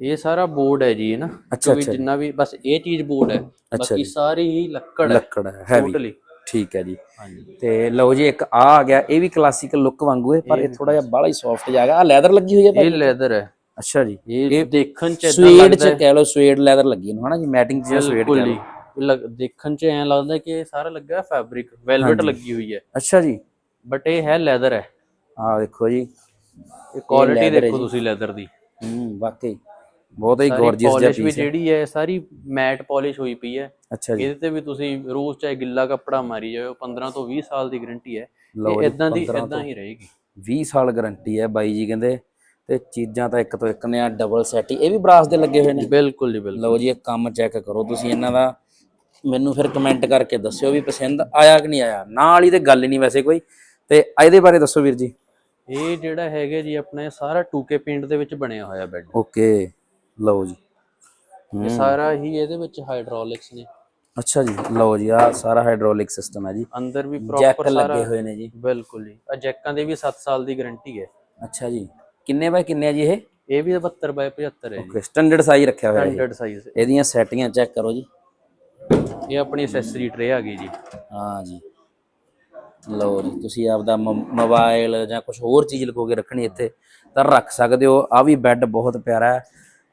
ਇਹ ਸਾਰਾ ਬੋਰਡ ਹੈ ਜੀ ਇਹ ਨਾ। ਅੱਛਾ, ਕਿਉਂਕਿ ਅੱਛਾ। ਜਿੰਨਾ ਵੀ ਬਸ ਇਹ ਚੀਜ਼ ਬੋਰਡ ਹੈ। ਬਾਕੀ ਜੀ। ਸਾਰੀ ਹੀ ਲੱਕੜ ਹੈ। ਲੱਕੜ ਹੈ ਹੈਵੀ ਟੋਟਲੀ ਠੀਕ ਹੈ ਜੀ। ਹਾਂਜੀ। ਤੇ ਲਓ ਜੀ ਇੱਕ ਆ ਆ ਗਿਆ। ਇਹ ਵੀ ਕਲਾਸੀਕਲ ਲੁੱਕ ਵਾਂਗੂ ਹੈ ਪਰ ਇਹ ਇਹ ਥੋੜਾ ਜਿਹਾ ਬਾਹਲਾ ਹੀ ਸੌਫਟ ਜਿਹਾ ਹੈਗਾ। ਆ ਲੈਦਰ ਲੱਗੀ ਹੋਈ ਹੈ ਇਹ ਭਾਈ ਲੈਦਰ ਹੈ। ਅੱਛਾ ਜੀ। ਇਹ ਇਹ ਦੇਖਣ ਚ ਇਦਾਂ ਸਵੇਡ ਲੱਗਦਾ ਚ ਕਹਿ ਲਓ ਸਵੇਡ ਲੈਦਰ ਲੱਗੀ ਇਹਨੂੰ ਹਨਾ ਜੀ? ਮੈਟਿੰਗ ਚ ਸਵੇਡ ਬਿਲਕੁਲ ਕਹਿ ਹੀ ਲਓ। ਇਹ ਦੇਖਣ ਚ ਐ ਲੱਗਦਾ ਕਿ ਇਹ ਸਾਰਾ ਲੱਗਾ ਫੈਬਰਿਕ ਵੈਲਵਟ। ਲੱਗੀ ਹੋਈ ਹੈ। ਅੱਛਾ ਜੀ। ਬਟ ਇਹ ਹੈ ਲੈਦਰ ਹੈ। ਆ ਦੇਖੋ ਜੀ। ਇਹ ਕੁਆਲਿਟੀ ਦੇਖੋ। ਤੁਸੀਂ ਲੈਦਰ ਦੀ। ਹੂੰ ਵਾਕਈ। ਬਹੁਤ ਹੀ ਗੋਰਜੀਅਸ ਜਿਹਾ ਪੀਸ ਹੈ। ਜਿਹੜੀ ਹੈ ਸਾਰੀ ਮੈਟ ਪਾਲਿਸ਼ ਹੋਈ ਪਈ ਹੈ। ਅੱਛਾ ਜੀ। ਇਹਦੇ ਤੇ ਵੀ ਤੁਸੀਂ ਰੋਜ਼ ਚਾਹੇ ਗਿੱਲਾ ਕੱਪੜਾ ਮਾਰੀ ਜਾਓ 15 ਤੋਂ 20 ਸਾਲ ਦੀ ਗਾਰੰਟੀ ਹੈ। ਇਹ ਇਦਾਂ ਦੀ 15 ਇਦਾਂ ਹੀ ਰਹੇਗੀ। 20 ਸਾਲ ਗਾਰੰਟੀ ਹੈ ਬਾਈ ਜੀ ਕਹਿੰਦੇ। ਤੇ ਚੀਜ਼ਾਂ ਤਾਂ ਇੱਕ ਤੋਂ ਇੱਕ ਨੇ ਆ ਡਬਲ ਸੈਟ ਇਹ ਵੀ ਬਰਾਸ ਦੇ ਲੱਗੇ ਹੋਏ ਨੇ। ਬਿਲਕੁਲ ਜੀ ਬਿਲਕੁਲ। ਲਓ ਜੀ ਇਹ ਕੰਮ ਚੈੱਕ ਕਰੋ ਤੁਸੀਂ ਇਹਨਾਂ ਦਾ। ਮੈਨੂੰ ਫਿਰ ਕਮੈਂਟ ਕਰਕੇ ਦੱਸਿਓ ਵੀ ਪਸੰਦ ਆਇਆ ਕਿ ਨਹੀਂ ਆਇਆ। ਨਾਲ ਹੀ ਤੇ ਗੱਲ ਹੀ ਨਹੀਂ ਵੈਸੇ ਕੋਈ। ਤੇ ਇਹਦੇ ਬਾਰੇ ਦੱਸੋ ਵੀਰ ਜੀ। ਇਹ ਜਿਹੜਾ ਹੈਗਾ ਜੀ ਆਪਣੇ ਸਾਰਾ 2K ਪੇਂਟ ਦੇ ਵਿੱਚ ਬਣਿਆ ਹੋਇਆ ਬੈੱਡ ਓਕੇ ਲਓ ਜੀ। ਇਹ ਸਾਰਾ ਹੀ ਇਹਦੇ ਵਿੱਚ ਹਾਈਡ੍ਰੋਲਿਕਸ ਨੇ। ਅੱਛਾ ਜੀ ਲਓ ਜੀ ਆ ਸਾਰਾ ਹਾਈਡ੍ਰੋਲਿਕ ਸਿਸਟਮ ਹੈ ਜੀ। ਅੰਦਰ ਵੀ ਪ੍ਰੋਪਰ ਲੱਗੇ ਹੋਏ ਨੇ ਜੀ। ਬਿਲਕੁਲ ਜੀ। ਆ ਜੈਕਾਂ ਦੇ ਵੀ 7 ਸਾਲ ਦੀ ਗਾਰੰਟੀ ਹੈ। ਅੱਛਾ ਜੀ। ਕਿੰਨੇ ਬਾਈ ਕਿੰਨੇ ਆ ਜੀ ਇਹ? ਇਹ ਵੀ 72 ਬਾਈ 75 ਹੈ ਜੀ। ਓਕੇ ਸਟੈਂਡਰਡ ਸਾਈਜ਼ ਰੱਖਿਆ ਹੋਇਆ ਹੈ ਸਟੈਂਡਰਡ ਸਾਈਜ਼ ਇਹਦੀਆਂ ਸੈਟਿੰਗਾਂ ਚੈੱਕ ਕਰੋ ਜੀ। ਇਹ ਆਪਣੀ ਐਕਸੈਸਰੀ ਟਰੇ ਆ ਗਈ ਜੀ। ਹਾਂ ਜੀ। ਲਓ ਜੀ ਤੁਸੀਂ ਆਪਦਾ ਮੋਬਾਈਲ ਜਾਂ ਕੁਝ ਹੋਰ ਚੀਜ਼ ਲਗੋ ਕੇ ਰੱਖਣੀ ਇੱਥੇ ਤਾਂ ਰੱਖ ਸਕਦੇ ਹੋ। ਆ ਵੀ ਬੈੱਡ ਬਹੁਤ ਪਿਆਰਾ ਹੈ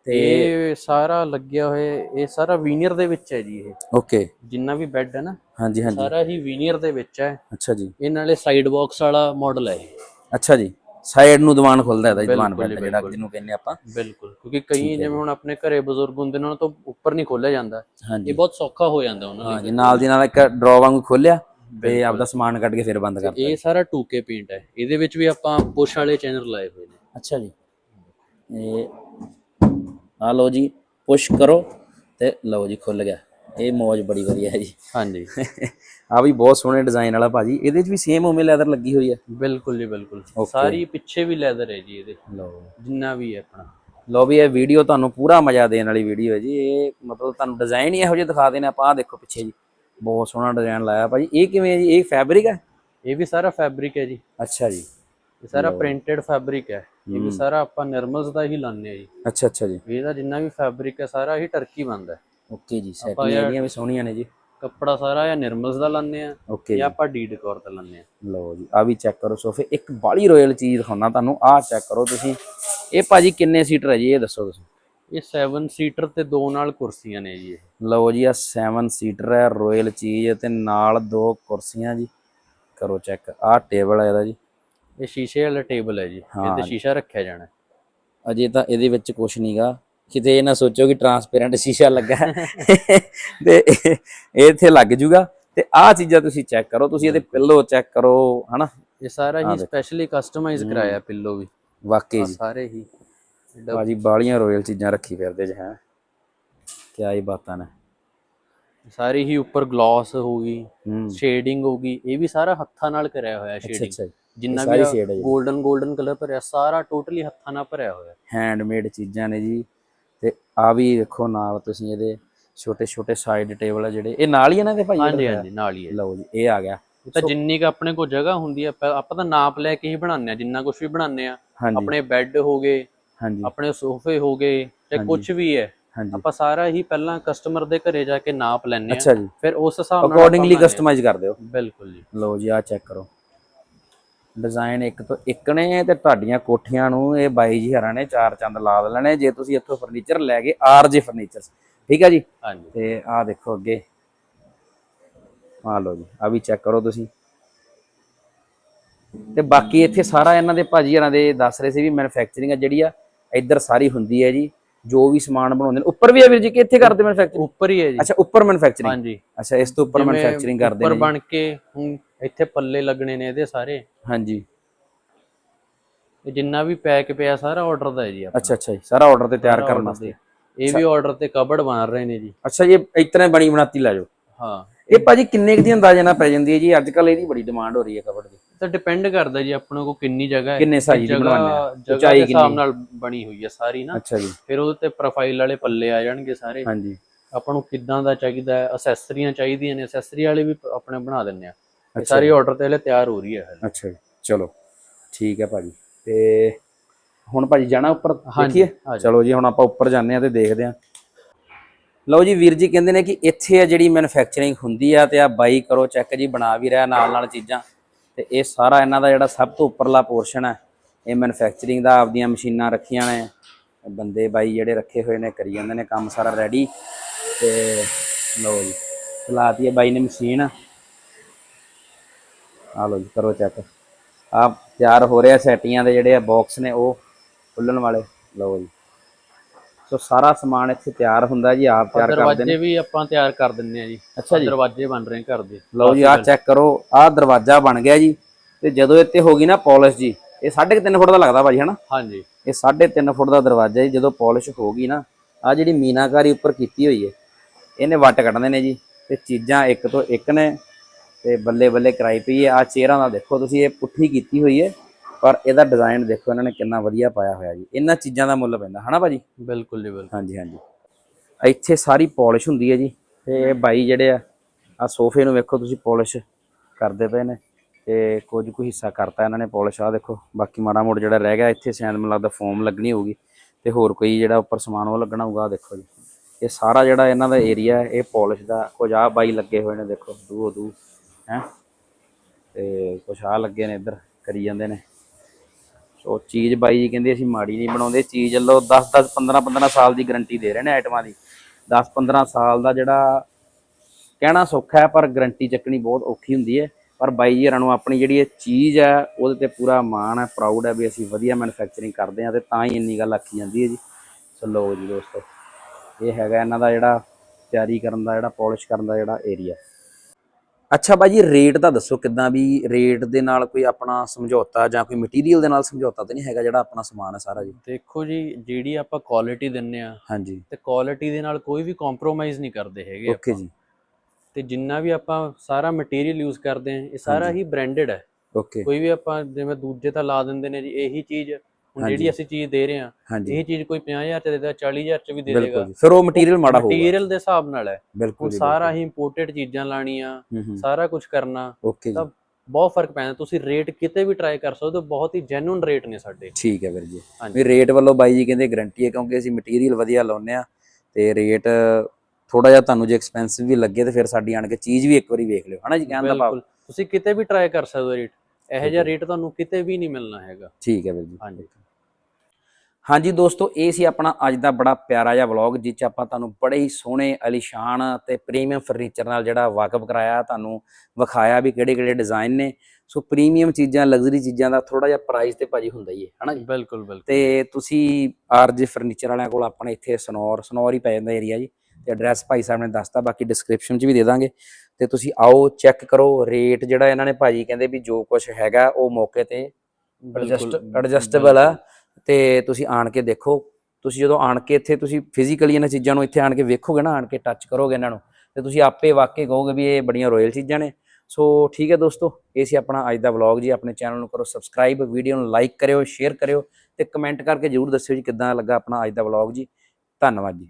ਤੇ ਇਹ ਸਾਰਾ ਲੱਗਿਆ ਹੋਇਆ ਇਹ ਸਾਰਾ ਵੀਨੀਅਰ ਦੇ ਵਿੱਚ ਹੈ ਜੀ ਇਹ। ਓਕੇ। ਜਿੰਨਾ ਵੀ ਬੈੱਡ ਹੈ ਨਾ ਹਾਂਜੀ ਹਾਂਜੀ। ਸਾਰਾ ਹੀ ਵੀਨੀਅਰ ਦੇ ਵਿੱਚ ਹੈ। ਅੱਛਾ ਜੀ। ਇਹ ਨਾਲੇ ਸਾਈਡ ਬਾਕਸ ਵਾਲਾ ਮਾਡਲ ਹੈ ਅੱਛਾ ਜੀ। ਸਾਈਡ ਨੂੰ ਦੀਵਾਨ ਖੁੱਲਦਾ ਇਹਦਾ ਦੀਵਾਨ ਜੀ, ਜਿਹੜਾ। ਜਿਹਨੂੰ ਕਹਿੰਦੇ ਆਪਾਂ। ਬਿਲਕੁਲ ਕਿਉਂਕਿ ਕਈ ਜਿਵੇਂ ਹੁਣ ਆਪਣੇ ਘਰੇ ਬਜ਼ੁਰਗ ਹੁੰਦੇ ਨੇ ਉਹਨਾਂ ਤੋਂ ਉੱਪਰ ਨਹੀਂ ਖੋਲਿਆ ਜਾਂਦਾ। ਹਾਂਜੀ। ਇਹ ਬਹੁਤ ਸੌਖਾ ਹੋ ਜਾਂਦਾ ਉਹਨਾਂ ਲਈ ਹਾਂ ਜੀ ਨਾਲ ਦੀ ਨਾਲ ਇੱਕ ਡਰਾਅ ਵਾਂਗੂ ਖੋਲਿਆ ਤੇ ਆਪਦਾ ਸਮਾਨ ਕੱਢ ਕੇ ਫਿਰ ਬੰਦ ਕਰਤਾ ਇਹ ਸਾਰਾ 2K ਪੇਂਟ ਹੈ। ਇਹਦੇ ਵਿੱਚ ਵੀ ਆਪਾਂ ਪੁਸ਼ ਵਾਲੇ ਚੈਨਲ ਲਾਏ ਹੋਏ ਨੇ। ਅੱਛਾ ਜੀ। ਇਹ ਆ ਲਓ ਜੀ ਪੁਸ਼ ਕਰੋ ਤੇ ਲਓ ਜੀ ਖੁੱਲ ਗਿਆ। ਇਹ ਮੌਜ ਬੜੀ ਵਧੀਆ ਹੈ ਜੀ। ਹਾਂਜੀ। ਆ ਵੀ ਬਹੁਤ ਸੋਹਣੇ ਡਿਜ਼ਾਈਨ ਵਾਲਾ ਭਾਜੀ। ਇਹਦੇ 'ਚ ਵੀ ਸੇਮ ਉਵੇਂ ਲੈਦਰ ਲੱਗੀ ਹੋਈ ਹੈ ਬਿਲਕੁਲ ਜੀ ਬਿਲਕੁਲ. ਸਾਰੀ ਪਿੱਛੇ ਵੀ ਲੈਦਰ ਹੈ ਜੀ ਇਹਦੇ। ਲਓ। ਜਿੰਨਾ ਵੀ ਹੈ ਆਪਣਾ। ਲਓ ਵੀ ਇਹ ਵੀਡੀਓ ਤੁਹਾਨੂੰ ਪੂਰਾ ਮਜ਼ਾ ਦੇਣ ਵਾਲੀ ਵੀਡੀਓ ਹੈ ਜੀ। ਇਹ ਮਤਲਬ ਤੁਹਾਨੂੰ ਡਿਜ਼ਾਈਨ ਹੀ ਇਹੋ ਜਿਹੇ ਦਿਖਾ ਦੇਣੇ। ਆਪਾਂ ਆਹ ਦੇਖੋ ਪਿੱਛੇ ਜੀ। ਬਹੁਤ ਸੋਹਣਾ ਡਿਜ਼ਾਈਨ ਲਾਇਆ ਭਾਜੀ। ਇਹ ਕਿਵੇਂ ਹੈ ਜੀ? ਇਹ ਫੈਬਰਿਕ ਹੈ? ਇਹ ਵੀ ਸਾਰਾ ਫੈਬਰਿਕ ਹੈ ਜੀ। ਅੱਛਾ ਜੀ। ਇਹ ਸਾਰਾ ਪ੍ਰਿੰਟਡ ਫੈਬਰਿਕ ਹੈ। ਇਹ ਵੀ ਸਾਰਾ ਆਪਾਂ ਨਿਰਮਲਸ ਦਾ ਹੀ ਲਾਉਂਦੇ ਆ ਜੀ। ਅੱਛਾ ਅੱਛਾ ਜੀ। ਇਹਦਾ ਜਿੰਨਾ ਵੀ ਫੈਬਰਿਕ ਹੈ ਸਾਰਾ ਹੀ ਟਰਕੀ ਬਣਦਾ ਹੈ। ਓਕੇ ਜੀ ਸੈਟਿੰਗ ਇਹਦੀਆਂ ਵੀ ਸੋਹਣੀਆਂ ਨੇ ਜੀ। ਕੱਪੜਾ ਸਾਰਾ ਜਾਂ ਨਿਰਮਲਸ ਦਾ ਲਾਉਂਦੇ ਆ ਓਕੇ ਜਾਂ। ਆਪਾਂ ਡੀ ਡੈਕੋਰ ਦਾ ਲਾਉਂਦੇ ਆ। ਲਓ ਜੀ ਆ ਵੀ ਚੈੱਕ ਕਰੋ ਸੋਫੇ। ਇੱਕ ਬਾਲੀ ਰਾਇਲ ਚੀਜ਼ ਦਿਖਾਉਣਾ ਤੁਹਾਨੂੰ ਆਹ ਚੈੱਕ ਕਰੋ ਤੁਸੀਂ। ਇਹ ਭਾਜੀ ਕਿੰਨੇ ਸੀਟਰ ਹੈ ਜੀ ਇਹ ਦੱਸੋ ਤੁਸੀਂ। ਇਹ 7 ਸੀਟਰ ਤੇ ਦੋ ਨਾਲ ਕੁਰਸੀਆਂ ਨੇ ਜੀ ਇਹ। ਲਓ ਜੀ ਆ 7 ਸੀਟਰ ਹੈ ਰਾਇਲ ਚੀਜ਼ ਤੇ ਨਾਲ ਦੋ ਕੁਰਸੀਆਂ ਜੀ। ਕਰੋ ਚੈੱਕ ਆਹ ਟੇਬਲ ਹੈ ਇਹਦਾ ਜੀ। ਇਹ ਸ਼ੀਸ਼ੇ ਵਾਲਾ ਟੇਬਲ ਹੈ ਜੀ ਹਾਂ ਇਹਦੇ ਸ਼ੀਸ਼ਾ ਰੱਖਿਆ ਜਾਣਾ ਹੈ। ਅਜੇ ਤਾਂ ਇਹਦੇ ਵਿੱਚ ਕੁਝ ਨਹੀਂਗਾ ਕਿਤੇ ਇਹ ਨਾ ਸੋਚੋ ਕਿ ਟਰਾਂਸਪੇਰੈਂਟ ਸ਼ੀਸ਼ਾ ਲੱਗਾ। ਤੇ ਇਹ ਇੱਥੇ ਲੱਗ ਜੂਗਾ। ਤੇ ਆਹ ਚੀਜ਼ਾਂ ਤੁਸੀਂ ਚੈੱਕ ਕਰੋ। ਤੁਸੀਂ ਇਹਦੇ ਪਿੱਲੋ ਚੈੱਕ ਕਰੋ ਹਨਾ? ਇਹ ਸਾਰਾ ਹੀ ਸਪੈਸ਼ਲੀ ਕਸਟਮਾਈਜ਼ ਕਰਾਇਆ ਪਿੱਲੋ ਵੀ। ਵਾਕਈ ਸਾਰੇ ਹੀ। ਬਾਜੀ ਬਾਲੀਆਂ ਰਾਇਲ ਚੀਜ਼ਾਂ ਰੱਖੀ ਫਿਰਦੇ ਜੀ ਹੈ। ਕਿਆ ਹੀ ਬਾਤਾਂ ਨੇ। ਸਾਰੀ ਹੀ ਉੱਪਰ ਗਲਾਸ ਹੋਊਗੀ ਹੂੰ। ਸ਼ੇਡਿੰਗ ਹੋਊਗੀ ਇਹ ਵੀ ਸਾਰਾ ਹੱਥਾਂ ਨਾਲ ਕਰਿਆ ਹੋਇਆ ਸ਼ੇਡਿੰਗ ਜਿੰਨਾ ਵੀ। 골ਡਨ 골ਡਨ ਕਲਰ ਭਰਿਆ ਸਾਰਾ ਟੋਟਲੀ ਹੱਥਾਂ ਨਾਲ ਭਰਿਆ ਹੋਇਆ। ਹੈਂਡਮੇਡ ਚੀਜ਼ਾਂ ਨੇ ਜੀ। ਤੇ ਆ ਵੀ ਦੇਖੋ ਨਾਲ ਤੁਸੀਂ ਇਹਦੇ ਛੋਟੇ ਛੋਟੇ ਸਾਈਡ ਟੇਬਲ ਆ ਜਿਹੜੇ ਇਹ ਨਾਲ ਹੀ ਇਹਨਾਂ ਦੇ ਭਾਈ? ਹਾਂਜੀ ਹਾਂਜੀ ਨਾਲ ਹੀ ਹੈ ਲਓ ਜੀ ਇਹ ਆ ਗਿਆ। ਇਹ ਤਾਂ ਜਿੰਨੀ ਕ ਆਪਣੇ ਕੋਲ ਜਗ੍ਹਾ ਹੁੰਦੀ ਹੈ ਆਪਾਂ ਤਾਂ ਨਾਪ ਲੈ ਕੇ ਹੀ ਬਣਾਉਂਦੇ ਆ ਜਿੰਨਾ ਕੁਝ ਵੀ ਬਣਾਉਂਦੇ ਆ। ਆਪਣੇ ਬੈੱਡ ਹੋ ਗਏ ਹਾਂਜੀ। ਆਪਣੇ ਸੋਫੇ ਹੋ ਗਏ ਤੇ ਕੁਝ ਵੀ ਹੈ ਆਪਾਂ ਸਾਰਾ ਹੀ ਪਹਿਲਾਂ ਕਸਟਮਰ ਦੇ ਘਰੇ ਜਾ ਕੇ ਨਾਪ ਲੈਣੇ ਆ। ਫਿਰ ਉਸ ਹਿਸਾਬ ਨਾਲ ਅਕੋਰਡਿੰਗਲੀ ਕਸਟਮਾਈਜ਼ ਕਰ ਦਿਓ। ਬਣਾਉਂਦੇ ਆ। ਬਿਲਕੁਲ ਜੀ। ਲਓ ਜੀ ਆ ਚੈੱਕ ਕਰੋ। ਡਿਜ਼ਾਈਨ ਇੱਕ ਤੋਂ ਇੱਕ ਨੇ ਤੇ ਤੁਹਾਡੀਆਂ ਕੋਠੀਆਂ ਨੂੰ ਇਹ ਬਾਈ ਜੀ ਹਰਾਂ ਨੇ ਚਾਰ ਚੰਦ ਲਾ ਲੈਣੇ ਜੇ ਤੁਸੀਂ ਇੱਥੋਂ ਫਰਨੀਚਰ ਲੈ ਗਏ ਆਰਜੇ ਫਰਨੀਚਰ ਠੀਕ ਹੈ ਜੀ? ਹਾਂਜੀ। ਤੇ ਆਹ ਦੇਖੋ ਅੱਗੇ। ਆ ਲਓ ਜੀ ਆ ਵੀ ਚੈੱਕ ਕਰੋ ਤੁਸੀਂ। ਤੇ ਬਾਕੀ ਇੱਥੇ ਸਾਰਾ ਇਹਨਾਂ ਦੇ ਭਾਜੀ ਹਰਾਂ ਦੇ ਦੱਸ ਰਹੇ ਸੀ ਵੀ ਮੈਨੂਫੈਕਚਰਿੰਗ ਆ ਜਿਹੜੀ ਆ ਇੱਧਰ ਸਾਰੀ ਹੁੰਦੀ ਹੈ ਜੀ। ਜੋ ਵੀ ਸਮਾਨ ਬਣਾਉਂਦੇ ਨੇ ਉੱਪਰ ਵੀ ਆ ਵੀਰ ਜੀ ਕਿ ਇੱਥੇ ਕਰਦੇ ਮੈਨੂਫੈਕਚਰਿੰਗ ਉੱਪਰ ਹੀ ਹੈ ਜੀ। ਅੱਛਾ ਉੱਪਰ ਮੈਨੂਫੈਕਚਰਿੰਗ ਹਾਂਜੀ। ਅੱਛਾ ਇਸ ਤੋਂ ਉੱਪਰ ਮੈਨੂਫੈਕਚਰਿੰਗ ਕਰਦੇ ਉੱਪਰ ਨੇ ਬਣ ਕੇ ਹੁਣ ਇੱਥੇ ਪੱਲੇ ਲੱਗਣੇ ਨੇ ਇਹਦੇ ਸਾਰੇ। ਹਾਂਜੀ। ਇਹ ਜਿੰਨਾ ਵੀ ਪੈਕ ਪਿਆ ਸਾਰਾ ਆਰਡਰ ਦਾ ਹੈ ਜੀ ਆਪਣਾ। ਅੱਛਾ ਅੱਛਾ ਜੀ ਸਾਰਾ ਆਰਡਰ ਤੇ ਤਿਆਰ ਕਰਨ ਵਾਸਤੇ। ਇਹ ਵੀ ਆਰਡਰ ਤੇ ਕਬੜ ਬਣ ਰਹੇ ਨੇ ਜੀ। ਅੱਛਾ ਇਹ ਇਤਨੇ ਬਣੀ ਬਣਾਤੀ ਲੈ ਜਾਓ। ਹਾਂ। ਇਹ ਭਾਜੀ ਕਿੰਨੇ ਕੁ ਦੀ ਅੰਦਾਜ਼ੇ ਨਾਲ ਪੈ ਜਾਂਦੀ ਹੈ ਜੀ? ਅੱਜ ਕੱਲ ਇਹਦੀ ਬੜੀ ਡਿਮਾਂਡ ਹੋ ਰਹੀ ਹੈ ਕਬੜ ਦੀ। ਤਾਂ ਡਿਪੈਂਡ ਕਰਦਾ ਜੀ ਆਪਣੇ ਕੋਲ ਕਿੰਨੀ ਜਗ੍ਹਾ ਹੈ ਕਿੰਨੇ size ਦੀ ਆ? ਜਗ੍ਹਾ ਉਚਾਈ ਦੇ ਹਿਸਾਬ ਕਿੰਨੀ? ਨਾਲ ਬਣੀ ਹੋਈ ਹੈ ਸਾਰੀ ਨਾ। ਅੱਛਾ ਜੀ। ਫਿਰ ਉਹਦੇ ਤੇ ਪ੍ਰੋਫਾਈਲ ਵਾਲੇ ਪੱਲੇ ਆ ਜਾਣਗੇ ਸਾਰੇ। ਹਾਂਜੀ। ਆਪਾਂ ਨੂੰ ਕਿੱਦਾਂ ਦਾ ਚਾਹੀਦਾ ਹੈ ਅਸੈਸਰੀਆਂ ਚਾਹੀਦੀਆਂ ਨੇ ਅਸੈਸਰੀ ਵਾਲੇ ਵੀ ਆਪਣੇ ਬਣਾ ਦਿੰਨੇ ਆ। ਇਹ ਸਾਰੀ ਆਰਡਰ ਤੇ ਹਲੇ ਤਿਆਰ ਹੋ ਰਹੀ ਹੈ ਹਲੇ। ਅੱਛਾ ਜੀ ਚਲੋ ਠੀਕ ਹੈ ਭਾਜੀ। ਤੇ ਹੁਣ ਭਾਜੀ ਜਾਣਾ ਉੱਪਰ ਦੇਖੀਏ। ਚਲੋ ਜੀ ਹੁਣ ਆਪਾਂ ਉੱਪਰ ਜਾਂਦੇ ਆ ਤੇ ਦੇਖਦੇ ਆ ਲਓ ਜੀ ਵੀਰ ਜੀ ਕਹਿੰਦੇ ਨੇ ਕਿ ਇੱਥੇ ਆ ਜਿਹੜੀ ਮੈਨੂਫੈਕਚਰਿੰਗ ਹੁੰਦੀ ਆ ਤੇ ਆ ਬਾਈ ਕਰੋ ਚੈੱਕ ਜੀ ਬਣਾ ਵੀ ਰਿਹਾ ਨਾਲ ਨਾਲ ਚੀਜ਼ਾਂ। ਤੇ ਇਹ ਸਾਰਾ ਇਹਨਾਂ ਦਾ ਜਿਹੜਾ ਸਭ ਤੋਂ ਉੱਪਰਲਾ ਪੋਰਸ਼ਨ ਹੈ, ਇਹ ਮੈਨੂਫੈਕਚਰਿੰਗ ਦਾ ਆਪਦੀਆਂ ਮਸ਼ੀਨਾਂ ਰੱਖੀਆਂ ਨੇ। ਬੰਦੇ ਬਾਈ ਜਿਹੜੇ ਰੱਖੇ ਹੋਏ ਨੇ, ਕਰੀ ਜਾਂਦੇ ਨੇ ਕੰਮ ਸਾਰਾ ਰੈਡੀ ਤੇ ਲਓ ਜੀ ਚਲਾਤੀ ਹੈ ਬਾਈ ਨੇ ਮਸ਼ੀਨ। ਆ ਲਓ ਜੀ, ਕਰੋ ਚੈੱਕ ਆ ਤਿਆਰ ਹੋ ਰਿਹਾ ਸੈਟੀਆਂ ਦੇ ਜਿਹੜੇ ਆ ਬਾਕਸ ਨੇ ਉਹ ਖੁੱਲਣ ਵਾਲੇ। ਲਓ ਜੀ। ਸੋ ਸਾਰਾ ਸਮਾਨ ਇੱਥੇ ਤਿਆਰ ਹੁੰਦਾ ਜੀ ਆਪ ਤਿਆਰ ਕਰਦੇ ਦਰਵਾਜ਼ੇ ਨੇ। ਵੀ ਆਪਾਂ ਤਿਆਰ ਕਰ ਦਿੰਨੇ ਆ ਜੀ। ਅੱਛਾ ਜੀ। ਦਰਵਾਜ਼ੇ ਬਣ ਰਹੇ ਘਰ ਦੇ। ਲਓ ਜੀ ਆਹ ਚੈੱਕ ਕਰੋ ਆਹ ਦਰਵਾਜ਼ਾ ਬਣ ਗਿਆ ਜੀ। ਤੇ ਜਦੋਂ ਇੱਥੇ ਹੋ ਗਈ ਨਾ ਪਾਲਿਸ਼ ਜੀ ਇਹ 3.5 ਫੁੱਟ ਦਾ ਲੱਗਦਾ ਭਾਜੀ ਹਨਾ? ਹਾਂਜੀ। ਇਹ 3.5 ਫੁੱਟ ਦਾ ਦਰਵਾਜ਼ਾ ਜੀ ਜਦੋਂ ਪਾਲਿਸ਼ ਹੋ ਗਈ ਨਾ ਆ ਜਿਹੜੀ ਮੀਨਾਕਾਰੀ ਉੱਪਰ ਕੀਤੀ ਹੋਈ ਹੈ ਇਹਨੇ ਵੱਟ ਕੱਢਣੇ ਨੇ ਜੀ। ਤੇ ਚੀਜ਼ਾਂ ਇੱਕ ਤੋਂ ਇੱਕ ਨੇ ਤੇ ਬੱਲੇ ਬੱਲੇ ਕਰਾਈ ਪਈ ਹੈ। ਆ ਚੇਅਰਾਂ ਦਾ ਦੇਖੋ ਤੁਸੀਂ ਇਹ ਪੁੱਠੀ ਕੀਤੀ ਹੋਈ ਹੈ। ਪਰ ਇਹਦਾ ਡਿਜ਼ਾਈਨ ਦੇਖੋ ਇਹਨਾਂ ਨੇ ਕਿੰਨਾ ਵਧੀਆ ਪਾਇਆ ਹੋਇਆ ਜੀ। ਇਹਨਾਂ ਚੀਜ਼ਾਂ ਦਾ ਮੁੱਲ ਪੈਂਦਾ ਹਨਾ ਭਾਜੀ? ਬਿਲਕੁਲ ਜੀ ਬਿਲਕੁਲ। ਹਾਂਜੀ ਹਾਂਜੀ। ਇੱਥੇ ਸਾਰੀ ਪਾਲਿਸ਼ ਹੁੰਦੀ ਹੈ ਜੀ ਤੇ ਇਹ ਬਾਈ ਜਿਹੜੇ ਆ ਆ ਸੋਫੇ ਨੂੰ ਵੇਖੋ ਤੁਸੀਂ ਪਾਲਿਸ਼ ਕਰਦੇ ਪਏ ਨੇ ਤੇ ਕੁਝ ਕੁ ਹਿੱਸਾ ਕਰਤਾ ਇਹਨਾਂ ਨੇ ਪਾਲਿਸ਼ ਆ ਦੇਖੋ ਬਾਕੀ ਮਾੜਾ ਮੋੜ ਜਿਹੜਾ ਰਹਿ ਗਿਆ ਇੱਥੇ ਸ਼ਾਇਦ ਮੈਨੂੰ ਲੱਗਦਾ ਫੋਮ ਲੱਗਣੀ ਹੋਊਗੀ ਤੇ ਹੋਰ ਕੋਈ ਜਿਹੜਾ ਉੱਪਰ ਸਮਾਨ ਉਹ ਲੱਗਣਾ ਹੋਊਗਾ ਦੇਖੋ ਜੀ। ਇਹ ਸਾਰਾ ਜਿਹੜਾ ਇਹਨਾਂ ਦਾ ਏਰੀਆ ਹੈ ਇਹ ਪਾਲਿਸ਼ ਦਾ ਕੁਝ ਆ ਬਾਈ ਲੱਗੇ ਹੋਏ ਨੇ ਦੇਖੋ ਦੂ ਦੂ ਹੈ। ਤੇ ਕੁਛ ਆ ਲੱਗੇ ਨੇ ਇੱਧਰ ਕਰੀ ਜਾਂਦੇ ਨੇ। ਸੋ ਚੀਜ਼ ਬਾਈ ਜੀ ਕਹਿੰਦੇ ਅਸੀਂ ਮਾੜੀ ਨਹੀਂ ਬਣਾਉਂਦੇ, ਚੀਜ਼ ਲਓ 10 10 15 15 ਸਾਲ ਦੀ ਗਾਰੰਟੀ ਦੇ ਰਹੇ ਨੇ ਆਈਟਮਾਂ ਦੀ 10 15 ਸਾਲ ਦਾ ਜਿਹੜਾ ਕਹਿਣਾ ਸੌਖਾ ਹੈ, ਪਰ ਗਾਰੰਟੀ ਚੱਕਣੀ ਬਹੁਤ ਔਖੀ ਹੁੰਦੀ ਹੈ। ਪਰ ਬਾਈ ਜੀ ਹਰਾਂ ਨੂੰ ਆਪਣੀ ਜਿਹੜੀ ਇਹ ਚੀਜ਼ ਹੈ, ਉਹਦੇ ਤੇ ਪੂਰਾ ਮਾਣ ਹੈ ਪ੍ਰਾਊਡ ਹੈ ਵੀ ਅਸੀਂ ਵਧੀਆ ਮੈਨੂਫੈਕਚਰਿੰਗ ਕਰਦੇ ਹਾਂ ਤੇ ਤਾਂ ਹੀ ਇੰਨੀ ਗੱਲ ਆਖੀ ਜਾਂਦੀ ਹੈ ਜੀ। ਸੋ ਲਓ ਜੀ ਦੋਸਤੋ, ਇਹ ਹੈਗਾ ਇਹਨਾਂ ਦਾ ਜਿਹੜਾ ਤਿਆਰੀ ਕਰਨ ਦਾ, ਜਿਹੜਾ ਪਾਲਿਸ਼ ਕਰਨ ਦਾ ਜਿਹੜਾ ਏਰੀਆ ਅੱਛਾ ਬਾਈ ਜੀ ਰੇਟ ਦਾ ਦੱਸੋ ਕਿੱਦਾਂ ਵੀ ਰੇਟ ਦੇ ਨਾਲ ਕੋਈ ਆਪਣਾ ਸਮਝੌਤਾ ਜਾਂ ਕੋਈ ਮਟੀਰੀਅਲ ਦੇ ਨਾਲ ਸਮਝੌਤਾ ਤਾਂ ਨਹੀਂ ਹੈਗਾ ਜਿਹੜਾ ਆਪਣਾ ਸਮਾਨ ਹੈ ਸਾਰਾ ਜੀ? ਦੇਖੋ ਜੀ ਜਿਹੜੀ ਆਪਾਂ ਕੁਆਲਿਟੀ ਦਿੰਨੇ ਆ ਹਾਂਜੀ। ਤੇ ਕੁਆਲਿਟੀ ਦੇ ਨਾਲ ਕੋਈ ਵੀ ਕੰਪਰੋਮਾਈਜ਼ ਨਹੀਂ ਕਰਦੇ ਹੈਗੇ ਓਕੇ। ਜੀ। ਤੇ ਜਿੰਨਾ ਵੀ ਆਪਾਂ ਸਾਰਾ ਮਟੀਰੀਅਲ ਯੂਜ਼ ਕਰਦੇ ਆ ਇਹ ਸਾਰਾ ਹੀ ਬ੍ਰਾਂਡਡ ਹੈ। ਓਕੇ ਕੋਈ ਵੀ ਆਪਾਂ ਜਿਵੇਂ ਦੂਜੇ ਤਾਂ ਲਾ ਦਿੰਦੇ ਨੇ ਜੀ ਇਹੀ ਚੀਜ਼ ਹੁਣ। ਜਿਹੜੀ ਅਸੀਂ ਚੀਜ਼ ਦੇ ਰਹੇ ਆ ਹਾਂਜੀ। ਇਹ ਚੀਜ਼ ਕੋਈ 50000 ਚ ਦੇ ਦੇਗਾ 40000 ਚ ਵੀ ਦੇ ਦੇਗਾ। ਫਿਰ ਉਹ ਮਟੀਰੀਅਲ ਮਾੜਾ ਹੋਊਗਾ। ਮਟੀਰੀਅਲ ਦੇ ਹਿਸਾਬ ਨਾਲ ਹੈ। ਬਿਲਕੁਲ ਸਾਰਾ ਹੀ ਇੰਪੋਰਟਡ ਚੀਜ਼ਾਂ ਲਾਣੀਆਂ ਹੂੰ ਹੂੰ। ਸਾਰਾ ਕੁਝ ਕਰਨਾ ਤਾਂ ਬਹੁਤ ਫ਼ਰਕ ਪੈਂਦਾ। ਤੁਸੀਂ ਰੇਟ ਕਿਤੇ ਵੀ ਟਰਾਈ ਕਰ ਸਕਦੇ ਹੋ ਬਹੁਤ ਹੀ ਜੈਨੂਇਨ ਰੇਟ ਨੇ ਸਾਡੇ। ਠੀਕ ਹੈ ਵੀਰ ਜੀ। ਵੀ ਰੇਟ ਵੱਲੋਂ ਬਾਈ ਜੀ ਕਹਿੰਦੇ ਗਾਰੰਟੀ ਹੈ ਕਿਉਂਕਿ ਅਸੀਂ ਮਟੀਰੀਅਲ ਵਧੀਆ ਲਾਉਂਦੇ ਆ ਤੇ ਰੇਟ ਥੋੜਾ ਜਿਹਾ ਤੁਹਾਨੂੰ ਜੇ ਐਕਸਪੈਂਸਿਵ ਵੀ ਲੱਗੇ ਤੇ ਫਿਰ ਸਾਡੀ ਆਣ ਕੇ ਚੀਜ਼ ਵੀ ਇੱਕ ਵਾਰੀ ਵੇਖ ਲਿਓ। ਹਨਾ ਜੀ ਕਹਿਣ ਦਾ ਭਾਵ? ਤੁਸੀਂ ਕਿਤੇ ਵੀ ਟਰਾਈ ਕਰ ਸਕਦੇ ਹੋ ਰੇਟ ਇਹੋ ਜਿਹਾ ਹੈ। ਰੇਟ ਤੁਹਾਨੂੰ ਕਿਤੇ ਵੀ ਨਹੀਂ ਮਿਲਣਾ ਹੈਗਾ। ਠੀਕ ਹੈ ਵੀਰ ਜੀ। ਹਾਂਜੀ। ਹਾਂਜੀ ਦੋਸਤੋ ਇਹ ਸੀ ਆਪਣਾ ਅੱਜ ਦਾ ਬੜਾ ਪਿਆਰਾ ਜਿਹਾ ਵਲੌਗ ਜਿਸ 'ਚ ਆਪਾਂ ਤੁਹਾਨੂੰ ਬੜੇ ਹੀ ਸੋਹਣੇ ਅਲੀਸ਼ਾਨ ਤੇ ਪ੍ਰੀਮੀਅਮ ਫਰਨੀਚਰ ਨਾਲ ਜਿਹੜਾ ਵਾਕਫ ਕਰਾਇਆ ਤੁਹਾਨੂੰ ਵਿਖਾਇਆ ਵੀ ਕਿਹੜੇ ਕਿਹੜੇ ਡਿਜ਼ਾਈਨ ਨੇ। ਸੋ ਪ੍ਰੀਮੀਅਮ ਚੀਜ਼ਾਂ ਲਗਜ਼ਰੀ ਚੀਜ਼ਾਂ ਦਾ ਥੋੜਾ ਜਿਹਾ ਪ੍ਰਾਈਸ ਤੇ ਭਾਜੀ ਹੁੰਦਾ ਹੀ ਹੈ ਹਨਾ ਜੀ? ਬਿਲਕੁਲ ਬਿਲਕੁਲ। ਤੇ ਤੁਸੀਂ ਆਰਜੇ ਫਰਨੀਚਰ ਵਾਲਿਆਂ ਕੋਲ ਆਪਣੇ ਇੱਥੇ ਸਨੌਰ ਸਨੌਰ ਹੀ ਪੈ ਜਾਂਦਾ ਏਰੀਆ ਜੀ। ਤੇ ਐਡਰੈਸ ਭਾਈ ਸਾਹਿਬ ਨੇ ਦੱਸਤਾ ਬਾਕੀ ਡਿਸਕ੍ਰਿਪਸ਼ਨ 'ਚ ਵੀ ਦੇ ਦਾਂਗੇ। ਤੇ ਤੁਸੀਂ ਆਓ ਚੈੱਕ ਕਰੋ ਰੇਟ ਜਿਹੜਾ ਇਹਨਾਂ ਨੇ ਭਾਜੀ ਕਹਿੰਦੇ ਵੀ ਜੋ ਕੁਝ ਹੈਗਾ ਉਹ ਮੌਕੇ ਤੇ ਐਡਜਸਟ ਐਡਜਸਟੇਬਲ ਆ। ਤੇ ਤੁਸੀਂ ਆਣ ਕੇ ਦੇਖੋ। ਤੁਸੀਂ ਜਦੋਂ ਆਣ ਕੇ ਇੱਥੇ ਤੁਸੀਂ ਫਿਜ਼ੀਕਲੀ ਇਹਨਾਂ ਚੀਜ਼ਾਂ ਨੂੰ ਇੱਥੇ ਆਣ ਕੇ ਵੇਖੋਗੇ ਨਾ, ਆਣ ਕੇ ਟੱਚ ਕਰੋਗੇ ਇਹਨਾਂ ਨੂੰ, ਤੇ ਤੁਸੀਂ ਆਪੇ ਵਾਕਈ ਕਹੋਗੇ ਵੀ ਇਹ ਬੜੀਆਂ ਰੋਇਲ ਚੀਜ਼ਾਂ ਨੇ। ਸੋ ਠੀਕ ਹੈ ਦੋਸਤੋ, ਇਹ ਸੀ ਆਪਣਾ ਅੱਜ ਦਾ ਵਲੌਗ ਜੀ। ਆਪਣੇ ਚੈਨਲ ਨੂੰ ਕਰੋ ਸਬਸਕ੍ਰਾਈਬ ਵੀਡੀਓ ਨੂੰ ਲਾਈਕ ਕਰਿਓ ਸ਼ੇਅਰ ਕਰਿਓ ਤੇ ਕਮੈਂਟ ਕਰਕੇ ਜਰੂਰ ਦੱਸਿਓ ਜੀ ਕਿੱਦਾਂ ਲੱਗਾ ਆਪਣਾ ਅੱਜ ਦਾ ਵਲੌਗ ਜੀ। ਧੰਨਵਾਦ ਜੀ।